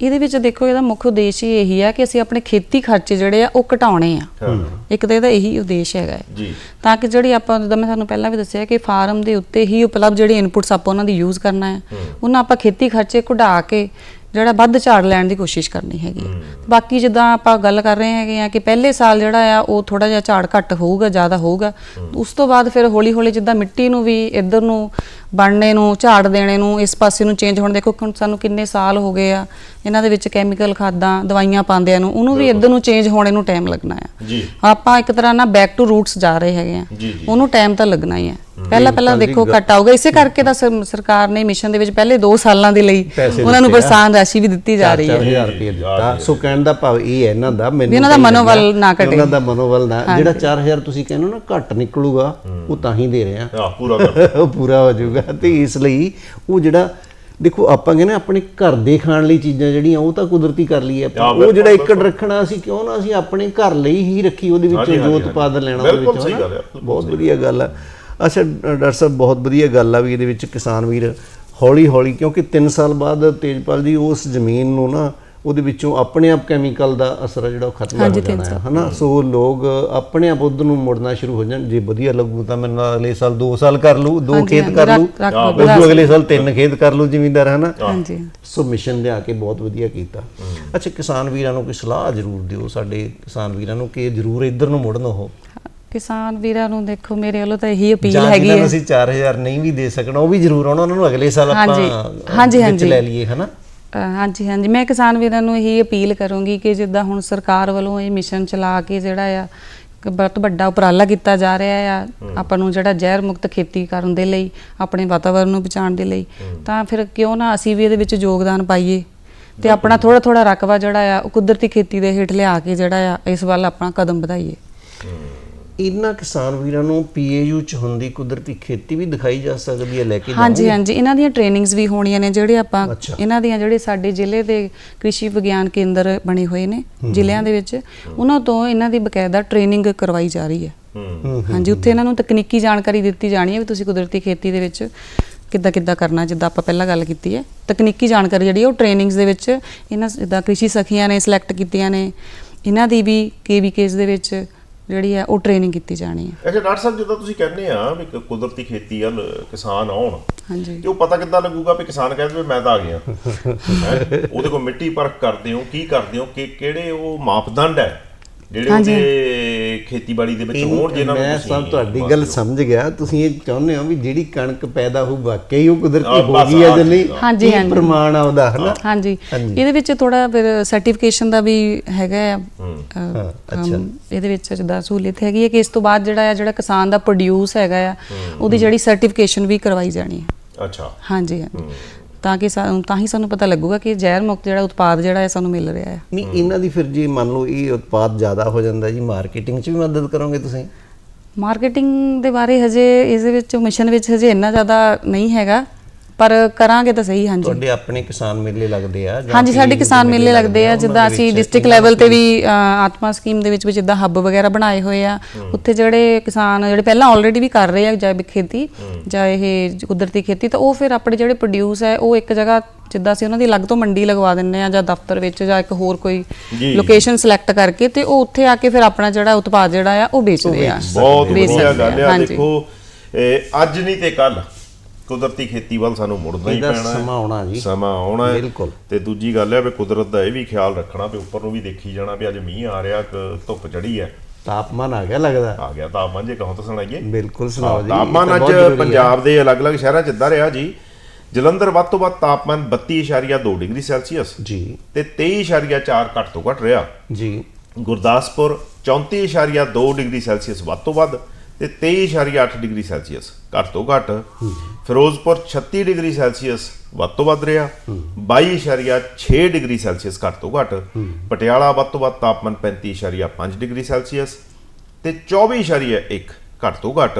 ਇਹਦੇ ਵਿੱਚ ਦੇਖੋ ਇਹਦਾ ਮੁੱਖ ਉਦੇਸ਼ ਹੀ ਇਹੀ ਹੈ ਕਿ ਅਸੀਂ ਆਪਣੇ ਖੇਤੀ ਖਰਚੇ ਜਿਹੜੇ ਆ ਉਹ ਘਟਾਉਣੇ ਆ। ਇੱਕ ਤਾਂ ਇਹਦਾ ਇਹੀ ਉਦੇਸ਼ ਹੈਗਾ
ਜੀ।
ਤਾਂ ਕਿ ਜਿਹੜੀ ਆਪਾਂ ਜਿੱਦਾਂ ਮੈਂ ਤੁਹਾਨੂੰ ਪਹਿਲਾਂ ਵੀ ਦੱਸਿਆ ਕਿ ਫਾਰਮ ਦੇ ਉੱਤੇ ਹੀ ਉਪਲਬਧ ਜਿਹੜੇ ਇਨਪੁਟਸ ਆਪਾਂ ਉਹਨਾਂ ਦੀ ਯੂਜ਼ ਕਰਨਾ ਹੈ ਉਹਨਾਂ ਆਪਾਂ ਖੇਤੀ ਖਰਚੇ ਕਢਾ ਕੇ ਜਿਹੜਾ ਵੱਧ ਝਾੜ ਲੈਣ ਦੀ ਕੋਸ਼ਿਸ਼ ਕਰਨੀ ਹੈਗੀ ਹੈ। ਬਾਕੀ ਜਿੱਦਾਂ ਆਪਾਂ ਗੱਲ ਕਰ ਰਹੇ ਹੈਗੇ ਆ ਕਿ ਪਹਿਲੇ ਸਾਲ ਜਿਹੜਾ ਆ ਉਹ ਥੋੜਾ ਜਿਹਾ ਝਾੜ ਘੱਟ ਹੋਊਗਾ ਜ਼ਿਆਦਾ ਹੋਊਗਾ। ਉਸ ਤੋਂ ਬਾਅਦ ਫਿਰ ਹੌਲੀ ਹੌਲੀ ਜਿੱਦਾਂ ਮਿੱਟੀ ਨੂੰ ਵੀ ਇੱਧਰ ਨੂੰ ਬਣਨੇ ਨੂੰ ਝਾੜ ਦੇਣੇ ਨੂੰ ਇਸ ਪਾਸੇ ਨੂੰ ਚੇਂਜ ਹੋਣ ਦੇਖੋ ਹੁਣ ਸਾਨੂੰ ਕਿੰਨੇ ਸਾਲ ਹੋ ਗਏ ਆ ਇਹਨਾਂ ਦੇ ਵਿੱਚ ਕੈਮੀਕਲ ਖਾਦਾਂ ਦਵਾਈਆਂ ਪਾਉਂਦਿਆਂ ਨੂੰ ਉਹਨੂੰ ਵੀ ਇੱਧਰ ਨੂੰ ਚੇਂਜ ਹੋਣੇ ਨੂੰ ਟਾਈਮ ਲੱਗਣਾ ਆ।
ਜੀ।
ਆਪਾਂ ਇੱਕ ਤਰ੍ਹਾਂ ਨਾਲ ਬੈਕ ਟੂ ਰੂਟਸ ਜਾ ਰਹੇ ਹੈਗੇ ਆ।
ਜੀ, ਜੀ।
ਉਹਨੂੰ ਟਾਈਮ ਤਾਂ ਲੱਗਣਾ ਹੀ ਹੈ ਪਹਿਲਾਂ ਪਹਿਲਾਂ ਦੇਖੋ ਘੱਟ ਆਊਗਾ ਇਸੇ ਕਰਕੇ ਤਾਂ ਸਰ- ਸਰਕਾਰ ਨੇ ਮਿਸ਼ਨ ਦੇ ਵਿੱਚ ਪਹਿਲੇ 2 ਸਾਲਾਂ ਦੇ ਲਈ ਉਹਨਾਂ ਨੂੰ। ਪ੍ਰੋਤਸਾਹਨ ਰਾਸ਼ੀ ਵੀ ਦਿੱਤੀ ਜਾ ਰਹੀ ਹੈ।
4000 ਰੁਪਏ ਦਿੱਤਾ। ਸੋ ਕਹਿਣ ਦਾ ਭਾਵ ਇਹ ਹੈ ਇਹਨਾਂ ਦਾ ਮੈਨੂੰ
ਵੀ ਉਹਨਾਂ ਦਾ ਮਨੋਬਲ ਨਾ ਘਟੇ।
ਉਹਨਾਂ ਦਾ ਮਨੋਬਲ ਨਾ ਜਿਹੜਾ 4000 ਤੁਸੀਂ ਕਹਿੰਦੇ ਹੋ ਨਾ ਘੱਟ ਨਿਕਲੂਗਾ ਉਹ ਤਾਂ ਹੀ ਦੇ ਰਹੇ। ਆ
ਆ ਪੂਰਾ
ਪੂਰਾ ਹੋ ਜਾਊਗਾ। ਤੇ ਇਸ ਲਈ ਉਹ ਜਿਹੜਾ ਦੇਖੋ ਆਪਾਂ ਕਹਿੰਦੇ ਆਪਣੇ ਘਰ ਦੇ ਖਾਣ ਲਈ ਚੀਜ਼ਾਂ ਜਿਹੜੀਆਂ ਉਹ ਤਾਂ ਕੁਦਰਤੀ ਕਰ ਲਈਏ ਆਪਾਂ।
ਹਾਂ,
ਉਹ ਜਿਹੜਾ ਏਕੜ ਰੱਖਣਾ ਅਸੀਂ ਕਿਉਂ ਨਾ ਅਸੀਂ ਆਪਣੇ ਘਰ ਲਈ ਹੀ ਰੱਖੀ ਉਹਦੇ ਵਿੱਚੋਂ ਜੋ ਉਤਪਾਦਨ ਲੈਣਾ ਉਹਦੇ
ਬਿਲਕੁਲ
ਵਿੱਚੋਂ
ਸਹੀ
ਨਾ।
ਗੱਲ ਹੈ, ਬਿਲਕੁਲ
ਬਹੁਤ ਵਧੀਆ ਗੱਲ ਆ ਅੱਛਾ ਡਾਕਟਰ ਸਾਹਿਬ ਬਹੁਤ ਵਧੀਆ ਗੱਲ ਆ ਵੀ ਇਹਦੇ ਵਿੱਚ ਕਿਸਾਨ ਵੀਰ ਹੌਲੀ ਹੌਲੀ ਕਿਉਂਕਿ 3 ਸਾਲ ਬਾਅਦ ਤੇਜਪਾਲ ਜੀ ਉਸ ਜ਼ਮੀਨ ਨੂੰ ਨਾ ਉਹਦੇ ਵਿੱਚੋਂ ਆਪਣੇ ਆਪ ਕੈਮੀਕਲ ਦਾ ਅਸਰ ਆ ਜਿਹੜਾ ਉਹ ਖਤਮ ਹੋ ਜਾਣਾ ਹੈ ਹਨਾ? ਸੋ ਲੋਕ ਆਪਣੇ ਆਪ ਉਧਰ ਨੂੰ ਮੁੜਨਾ ਸ਼ੁਰੂ ਹੋ ਜਾਣ। ਜੇ ਵਧੀਆ ਲੱਗੂ ਤਾਂ ਮੈਨੂੰ ਲੱਗਦਾ ਅਗਲੇ ਸਾਲ 2 ਸਾਲ ਕਰ ਲੂ ਦੋ ਖੇਤ ਕਰ ਲੂ ਉਦੋਂ ਅਗਲੇ ਸਾਲ ਤਿੰਨ ਖੇਤ ਕਰ ਲੂ ਜ਼ਿਮੀਂਦਾਰ ਹਨਾ?
ਹਾਂਜੀ।
ਸੋ ਮਿਸ਼ਨ ਲਿਆ ਕੇ ਬਹੁਤ ਵਧੀਆ ਕੀਤਾ। ਅੱਛਾ ਕਿਸਾਨ ਵੀਰਾਂ ਨੂੰ ਕੋਈ ਸਲਾਹ ਜ਼ਰੂਰ ਦਿਓ ਸਾਡੇ ਕਿਸਾਨ ਵੀਰਾਂ ਨੂੰ ਕਿ ਜ਼ਰੂਰ ਇੱਧਰ ਨੂੰ ਮੁੜਨ ਉਹ।
ਕਿਸਾਨ ਵੀਰਾਂ ਨੂੰ ਦੇਖੋ ਮੇਰੇ ਵੱਲੋਂ ਤਾਂ ਇਹੀ ਅਪੀਲ
ਜਾਂ
ਹੈਗੀ
ਜਿਹਨਾਂ
ਹੈ।
ਅਸੀਂ 4000 ਨਹੀਂ ਵੀ ਦੇ ਸਕਣਾ ਉਹ ਵੀ ਜ਼ਰੂਰ ਆਉਣਾ ਉਹਨਾਂ ਨੂੰ ਅਗਲੇ ਸਾਲ ਆਪਾਂ
ਹਾਂਜੀ, ਹਾਂਜੀ,
ਵਿੱਚ
ਹਾਂਜੀ।
ਲੈ ਲਈਏ ਹਨਾ?
ਹਾਂਜੀ ਹਾਂਜੀ। ਮੈਂ ਕਿਸਾਨ ਵੀਰਾਂ ਨੂੰ ਇਹੀ ਅਪੀਲ ਕਰੂੰਗੀ ਕਿ ਜਿੱਦਾਂ ਹੁਣ ਸਰਕਾਰ ਵੱਲੋਂ ਇਹ ਮਿਸ਼ਨ ਚਲਾ ਕੇ ਜਿਹੜਾ ਆ ਇੱਕ ਬਹੁਤ ਵੱਡਾ ਉਪਰਾਲਾ ਕੀਤਾ ਜਾ ਰਿਹਾ ਆ ਆਪਾਂ ਨੂੰ ਜਿਹੜਾ ਜ਼ਹਿਰ ਮੁਕਤ ਖੇਤੀ ਕਰਨ ਦੇ ਲਈ ਆਪਣੇ ਵਾਤਾਵਰਣ ਨੂੰ ਬਚਾਉਣ ਦੇ ਲਈ ਤਾਂ ਫਿਰ ਕਿਉਂ ਨਾ ਅਸੀਂ ਵੀ ਇਹਦੇ ਵਿੱਚ ਯੋਗਦਾਨ ਪਾਈਏ। ਤੇ ਆਪਣਾ ਥੋੜਾ ਥੋੜਾ ਰਕਬਾ ਜਿਹੜਾ ਆ ਉਹ ਕੁਦਰਤੀ ਖੇਤੀ ਦੇ ਹੇਠ ਲਿਆ ਕੇ ਜਿਹੜਾ ਆ ਇਸ ਵੱਲ ਆਪਣਾ ਕਦਮ ਵਧਾਈਏ।
ਇਹਨਾਂ ਕਿਸਾਨ ਵੀਰਾਂ ਨੂੰ ਪੀਏਯੂ ਚ ਹੁੰਦੀ ਕੁਦਰਤੀ ਖੇਤੀ ਵੀ ਦਿਖਾਈ ਜਾ ਸਕਦੀ ਹੈ ਲੈ ਕੇ
ਹਾਂਜੀ ਹਾਂਜੀ। ਇਹਨਾਂ ਦੀਆਂ ਟ੍ਰੇਨਿੰਗਸ ਵੀ ਹੋਣੀਆਂ ਨੇ ਜਿਹੜੇ ਆਪਾਂ। ਇਹਨਾਂ ਦੀਆਂ ਜਿਹੜੇ ਸਾਡੇ ਜ਼ਿਲ੍ਹੇ ਦੇ ਕ੍ਰਿਸ਼ੀ ਵਿਗਿਆਨ ਕੇਂਦਰ ਬਣੇ ਹੋਏ ਨੇ ਜ਼ਿਲ੍ਹਿਆਂ ਦੇ ਵਿੱਚ ਉਹਨਾਂ ਤੋਂ ਇਹਨਾਂ ਦੀ ਬਕਾਇਦਾ ਟ੍ਰੇਨਿੰਗ ਕਰਵਾਈ ਜਾ ਰਹੀ ਹੈ। ਹਾਂਜੀ ਉੱਥੇ ਇਹਨਾਂ ਨੂੰ ਤਕਨੀਕੀ ਜਾਣਕਾਰੀ ਦਿੱਤੀ ਜਾਣੀ ਹੈ ਵੀ ਤੁਸੀਂ ਕੁਦਰਤੀ ਖੇਤੀ ਦੇ ਵਿੱਚ ਕਿੱਦਾਂ ਕਿੱਦਾਂ ਕਰਨਾ ਜਿੱਦਾਂ ਆਪਾਂ ਪਹਿਲਾਂ ਗੱਲ ਕੀਤੀ ਹੈ। ਤਕਨੀਕੀ ਜਾਣਕਾਰੀ ਜਿਹੜੀ ਉਹ ਟ੍ਰੇਨਿੰਗਸ ਦੇ ਵਿੱਚ ਇਹਨਾਂ ਜਿੱਦਾਂ ਕ੍ਰਿਸ਼ੀ ਸਖੀਆਂ ਨੇ ਸਿਲੈਕਟ ਕੀਤੀਆਂ ਨੇ ਇਹਨਾਂ ਦੀ ਵੀ ਕੇਵੀਕੇਸ ਦੇ ਵਿੱਚ ਜਿਹੜੀ ਹੈ ਉਹ ਟ੍ਰੇਨਿੰਗ ਕੀਤੀ ਜਾਣੀ ਹੈ।
ਅੱਛਾ ਡਾਕਟਰ ਸਾਹਿਬ ਜਦੋਂ ਤੁਸੀਂ ਕਹਿੰਦੇ ਆ ਵੀ ਕ- ਕੁਦਰਤੀ ਖੇਤੀ ਵੱਲ ਕਿਸਾਨ ਆਉਣ
ਹਾਂਜੀ।
ਤੇ ਉਹ ਪਤਾ ਕਿੱਦਾਂ ਲੱਗੂਗਾ ਵੀ ਕਿਸਾਨ ਕਹਿੰਦੇ ਵੀ ਮੈਂ ਤਾਂ ਆ ਗਿਆ। ਹੈਂ? ਉਹਦੇ ਕੋਲ ਮਿੱਟੀ ਪਰਖ ਕਰਦੇ ਹੋ ਕੀ ਕਰਦੇ ਹੋ ਕਿ ਕਿਹੜੇ ਉਹ ਮਾਪਦੰਡ ਹੈ? ਜਿਹੜੇ ਉਹਦੇ ਖੇਤੀਬਾੜੀ ਦੇ ਵਿੱਚ ਹੋਣ ਜਿਹਨਾਂ ਨੂੰ
ਮੈਂ
ਤੁਸੀਂ
ਸਭ ਤੁਹਾਡੀ ਗੱਲ ਸਮਝ ਗਿਆ। ਤੁਸੀਂ ਇਹ ਚਾਹੁੰਦੇ ਹੋ ਵੀ ਜਿਹੜੀ ਕਣਕ ਪੈਦਾ ਹੋ ਵਾਕਈ ਉਹ ਕੁਦਰਤੀ
ਹਾਂ,
ਹੋ
ਬਸ
ਗਈ ਹੈ ਜਾਂ
ਹਾਂ,
ਨਹੀਂ
ਹਾਂਜੀ,
ਕੀ
ਹਾਂਜੀ।
ਪ੍ਰਮਾਣ ਆ ਉਹਦਾ ਹਨਾ?
ਹਾਂਜੀ।
ਹਾਂਜੀ।
ਇਹਦੇ ਵਿੱਚ ਥੋੜਾ ਫਿਰ ਸਰਟੀਫਿਕੇਸ਼ਨ ਦਾ ਵੀ ਹੈਗਾ ਆ। ਅ,
ਹਾਂ,
ਅਮ, ਇਹਦੇ ਵਿੱਚ ਜਿੱਦਾਂ ਸਹੂਲਤ ਹੈਗੀ ਹੈ ਕਿ ਇਸ ਤੋਂ ਬਾਅਦ ਜਿਹੜਾ ਆ ਜਿਹੜਾ ਕਿਸਾਨ ਦਾ ਪ੍ਰੋਡਿਊਸ ਹੈਗਾ ਆ ਉਹਦੀ ਜਿਹੜੀ ਸਰਟੀਫਿਕੇਸ਼ਨ ਵੀ ਕਰਵਾਈ ਜਾਣੀ ਹੈ
ਅੱਛਾ।
ਹਾਂਜੀ ਹਾਂਜੀ। ਤਾਂ ਕਿ ਸਾਨੂੰ ਤਾਂ ਹੀ ਸਾਨੂੰ ਪਤਾ ਲੱਗੂਗਾ ਕਿ ਜ਼ਹਿਰ ਮੁਕਤ ਜਿਹੜਾ ਉਤਪਾਦ ਜਿਹੜਾ ਹੈ ਸਾਨੂੰ ਮਿਲ ਰਿਹਾ ਹੈ।
ਨਹੀਂ ਇਹਨਾਂ ਦੀ ਫਿਰ ਜੇ ਮੰਨ ਲਓ ਇਹ ਉਤਪਾਦ ਜ਼ਿਆਦਾ ਹੋ ਜਾਂਦਾ ਜੀ ਮਾਰਕੀਟਿੰਗ 'ਚ ਵੀ ਮਦਦ ਕਰੋਗੇ ਤੁਸੀਂ?
ਮਾਰਕੀਟਿੰਗ ਦੇ ਬਾਰੇ ਹਜੇ ਇਸ ਦੇ ਵਿੱਚ ਮਿਸ਼ਨ ਵਿੱਚ ਹਜੇ ਇੰਨਾ ਜ਼ਿਆਦਾ ਨਹੀਂ ਹੈਗਾ। ਪਰ ਕਰਾਂਗੇ ਤਾਂ ਸਹੀ ਹਾਂਜੀ।
ਤੁਹਾਡੇ ਆਪਣੇ ਕਿਸਾਨ ਮੇਲੇ ਲੱਗਦੇ ਆ ਜਾਂ
ਹਾਂਜੀ ਸਾਡੇ ਕਿਸਾਨ ਮੇਲੇ ਲੱਗਦੇ ਆ ਜਿੱਦਾਂ ਅਸੀਂ ਡਿਸਟ੍ਰਿਕਟ ਲੈਵਲ ਤੇ ਵੀ ਆਤਮਾ ਸਕੀਮ ਦੇ ਵਿੱਚ ਵੀ ਜਿੱਦਾਂ ਹੱਬ ਵਗੈਰਾ ਬਣਾਏ ਹੋਏ ਆ ਉੱਥੇ ਜਿਹੜੇ ਕਿਸਾਨ ਜਿਹੜੇ ਪਹਿਲਾਂ ਆਲਰੇਡੀ ਵੀ ਕਰ ਰਹੇ ਆ ਜੈਵਿਕ ਖੇਤੀ ਜਾਂ ਇਹ ਕੁਦਰਤੀ ਖੇਤੀ ਤਾਂ ਉਹ ਫਿਰ ਆਪਣੇ ਜਿਹੜੇ ਪ੍ਰੋਡਿਊਸ ਹੈ ਉਹ ਇੱਕ ਜਗ੍ਹਾ ਜਿੱਦਾਂ ਅਸੀਂ ਉਹਨਾਂ ਦੀ ਅਲੱਗ ਤੋਂ ਮੰਡੀ ਲਗਵਾ ਦਿੰਨੇ ਆ ਜਾਂ ਦਫ਼ਤਰ ਵਿੱਚ ਜਾਂ ਇੱਕ ਹੋਰ ਕੋਈ। ਲੋਕੇਸ਼ਨ ਸਿਲੈਕਟ ਕਰਕੇ ਤੇ ਉਹ ਉੱਥੇ ਆ ਕੇ ਫਿਰ ਆਪਣਾ ਜਿਹੜਾ ਉਤਪਾਦ ਜਿਹੜਾ ਆ ਉਹ ਵੇਚਦੇ ਆ।
ਬਹੁਤ
ਵੇਚ
ਵਧੀਆ ਗੱਲ ਆ। ਦੇਖੋ ਇਹ ਅੱਜ ਨਹੀਂ ਤੇ ਕੱਲ ਕੁਦਰਤੀ ਖੇਤੀ ਵੱਲ ਸਾਨੂੰ ਮੁੜਨਾ ਹੀ
ਇਹਦਾ
ਪੈਣਾ ਹੈ।
ਸਮਾਂ ਆਉਣਾ ਜੀ।
ਸਮਾਂ ਆਉਣਾ ਹੈ।
ਬਿਲਕੁਲ।
ਤੇ ਦੂਜੀ ਗੱਲ ਹੈ ਵੀ ਕੁਦਰਤ ਦਾ ਇਹ ਵੀ ਖਿਆਲ ਰੱਖਣਾ ਵੀ ਉੱਪਰ ਨੂੰ ਵੀ ਦੇਖੀ ਜਾਣਾ ਵੀ ਅੱਜ ਮੀਂਹ ਆ ਰਿਹਾ ਕਿ ਧੁੱਪ ਚੜੀ ਹੈ।
ਤਾਪਮਾਨ ਆ ਗਿਆ ਲੱਗਦਾ।
ਆ ਗਿਆ ਤਾਪਮਾਨ ਜੇ ਕਹੋ ਤਾਂ ਸੁਣਾਈਏ।
ਬਿਲਕੁਲ ਸੁਣਾਓ ਜੀ ਇਹ
ਤਾਪਮਾਨ
ਤਾਂ
ਅੱਜ
ਬਹੁਤ ਜ਼ਰੂਰੀ ਹੈ।
ਪੰਜਾਬ ਦੇ ਅਲੱਗ-ਅਲੱਗ ਸ਼ਹਿਰਾਂ 'ਚ ਇਦਾਂ ਰਿਹਾ ਜੀ। ਜਲੰਧਰ ਵੱਧ ਤੋਂ ਵੱਧ ਤਾਪਮਾਨ 32.2 ਡਿਗਰੀ ਸੈਲਸੀਅਸ
ਜੀ।
ਤੇ 23.4 ਘੱਟ ਤੋਂ ਘੱਟ ਰਿਹਾ।
ਜੀ।
ਗੁਰਦਾਸਪੁਰ 34.2 ਡਿਗਰੀ ਸੈਲਸੀਅਸ ਵੱਧ ਤੋਂ ਵੱਧ ਤੇ 23.8 ਡਿਗਰੀ ਸੈਲਸੀਅਸ ਘੱਟ ਤੋਂ ਘੱਟ। ਫਿਰੋਜ਼ਪੁਰ 36 ਡਿਗਰੀ ਸੈਲਸੀਅਸ ਵੱਧ ਤੋਂ ਵੱਧ ਰਿਹਾ 22.6 ਡਿਗਰੀ ਸੈਲਸੀਅਸ ਘੱਟ ਤੋਂ ਘੱਟ ਪਟਿਆਲਾ ਵੱਧ ਤੋਂ ਵੱਧ ਤਾਪਮਾਨ 35.5 ਡਿਗਰੀ ਸੈਲਸੀਅਸ ਤੇ 24.1 ਘੱਟ ਤੋਂ ਘੱਟ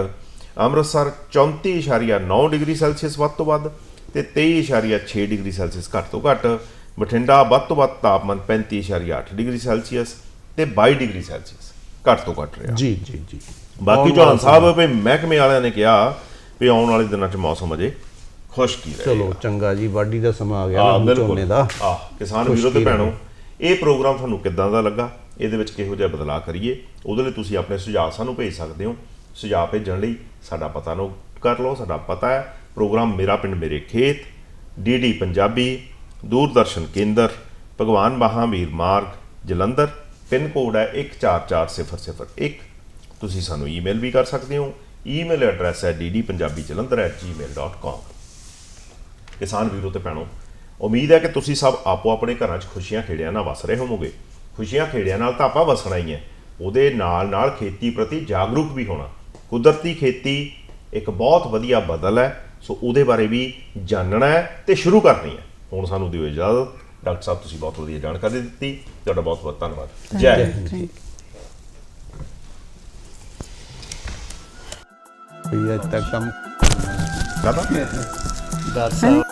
ਅੰਮ੍ਰਿਤਸਰ 34.9 ਡਿਗਰੀ ਸੈਲਸੀਅਸ ਵੱਧ ਤੋਂ ਵੱਧ ਤੇ 23.6 ਡਿਗਰੀ ਸੈਲਸੀਅਸ ਘੱਟ ਤੋਂ ਘੱਟ ਬਠਿੰਡਾ ਵੱਧ ਤੋਂ ਵੱਧ ਤਾਪਮਾਨ 35.8 ਡਿਗਰੀ ਸੈਲਸੀਅਸ ਤੇ 22 ਡਿਗਰੀ ਸੈਲਸੀਅਸ ਘੱਟ ਤੋਂ ਘੱਟ ਰਿਹਾ।
ਜੀ ਜੀ ਜੀ।
ਬਾਕੀ ਚੌਹਾਨ ਸਾਹਿਬ ਵੀ ਮਹਿਕਮੇ ਵਾਲਿਆਂ ਨੇ ਕਿਹਾ ਵੀ ਆਉਣ ਵਾਲੇ ਦਿਨਾਂ 'ਚ ਮੌਸਮ ਅਜੇ ਖੁਸ਼ਕ ਹੀ ਰਹੇ
ਚਲੋ ਚੰਗਾ ਜੀ ਵਾਢੀ ਦਾ ਸਮਾਂ ਆ ਗਿਆ ਨਾ ਹੁਣ
ਬਿਲਕੁਲ।
ਝੋਨੇ ਦਾ।
ਆ ਕਿਸਾਨ ਵੀਰੋ ਤੇ ਭੈਣੋ ਇਹ ਪ੍ਰੋਗਰਾਮ ਤੁਹਾਨੂੰ ਕਿੱਦਾਂ ਦਾ ਲੱਗਾ? ਇਹਦੇ ਵਿੱਚ ਕਿਹੋ ਜਿਹਾ ਬਦਲਾਅ ਕਰੀਏ? ਉਹਦੇ ਲਈ ਤੁਸੀਂ ਆਪਣੇ ਸੁਝਾਅ ਸਾਨੂੰ ਭੇਜ ਸਕਦੇ ਹੋ। ਸੁਝਾਅ ਭੇਜਣ ਲਈ ਸਾਡਾ ਪਤਾ ਨੋਟ ਕਰ ਲਓ ਸਾਡਾ ਪਤਾ ਹੈ ਪ੍ਰੋਗਰਾਮ ਮੇਰਾ ਪਿੰਡ ਮੇਰੇ ਖੇਤ ਡੀਡੀ ਪੰਜਾਬੀ ਦੂਰਦਰਸ਼ਨ ਕੇਂਦਰ ਭਗਵਾਨ ਮਹਾਵੀਰ ਮਾਰਗ ਜਲੰਧਰ ਪਿੰਨ ਕੋਡ ਹੈ 144001 ਤੁਸੀਂ ਸਾਨੂੰ ਈਮੇਲ ਵੀ ਕਰ ਸਕਦੇ ਹੋ ਈਮੇਲ ਐਡਰੈਸ ਹੈ ddpunjabijalandhar@gmail.com ਕਿਸਾਨ ਵੀਰੋ ਤੇ ਭੈਣੋ ਉਮੀਦ ਹੈ ਕਿ ਤੁਸੀਂ ਸਭ ਆਪੋ ਆਪਣੇ ਘਰਾਂ 'ਚ ਖੁਸ਼ੀਆਂ ਖੇੜਿਆਂ ਨਾਲ ਵਸ ਰਹੇ ਹੋਵੋਗੇ। ਖੁਸ਼ੀਆਂ ਖੇੜਿਆਂ ਨਾਲ ਤਾਂ ਆਪਾਂ ਵਸਣਾ ਹੀ ਹੈ। ਉਹਦੇ ਨਾਲ ਨਾਲ ਖੇਤੀ ਪ੍ਰਤੀ ਜਾਗਰੂਕ ਵੀ ਹੋਣਾ। ਕੁਦਰਤੀ ਖੇਤੀ ਇੱਕ ਬਹੁਤ ਵਧੀਆ ਬਦਲ ਹੈ ਸੋ ਉਹਦੇ ਬਾਰੇ ਵੀ ਜਾਣਨਾ ਹੈ ਤੇ ਸ਼ੁਰੂ ਕਰਨੀ ਹੈ। ਹੁਣ ਸਾਨੂੰ ਦਿਓ ਇਜਾਜ਼ਤ। ਡਾਕਟਰ ਸਾਹਿਬ ਤੁਸੀਂ ਬਹੁਤ ਵਧੀਆ ਜਾਣਕਾਰੀ ਦਿੱਤੀ। ਤੁਹਾਡਾ ਬਹੁਤ ਬਹੁਤ ਧੰਨਵਾਦ। ਜੈ ਹਿੰਦ।
ਵੀ ਅੱਜ ਤੱਕ ਕੰਮ ਦਾਸ ਸਾਹਿਬ।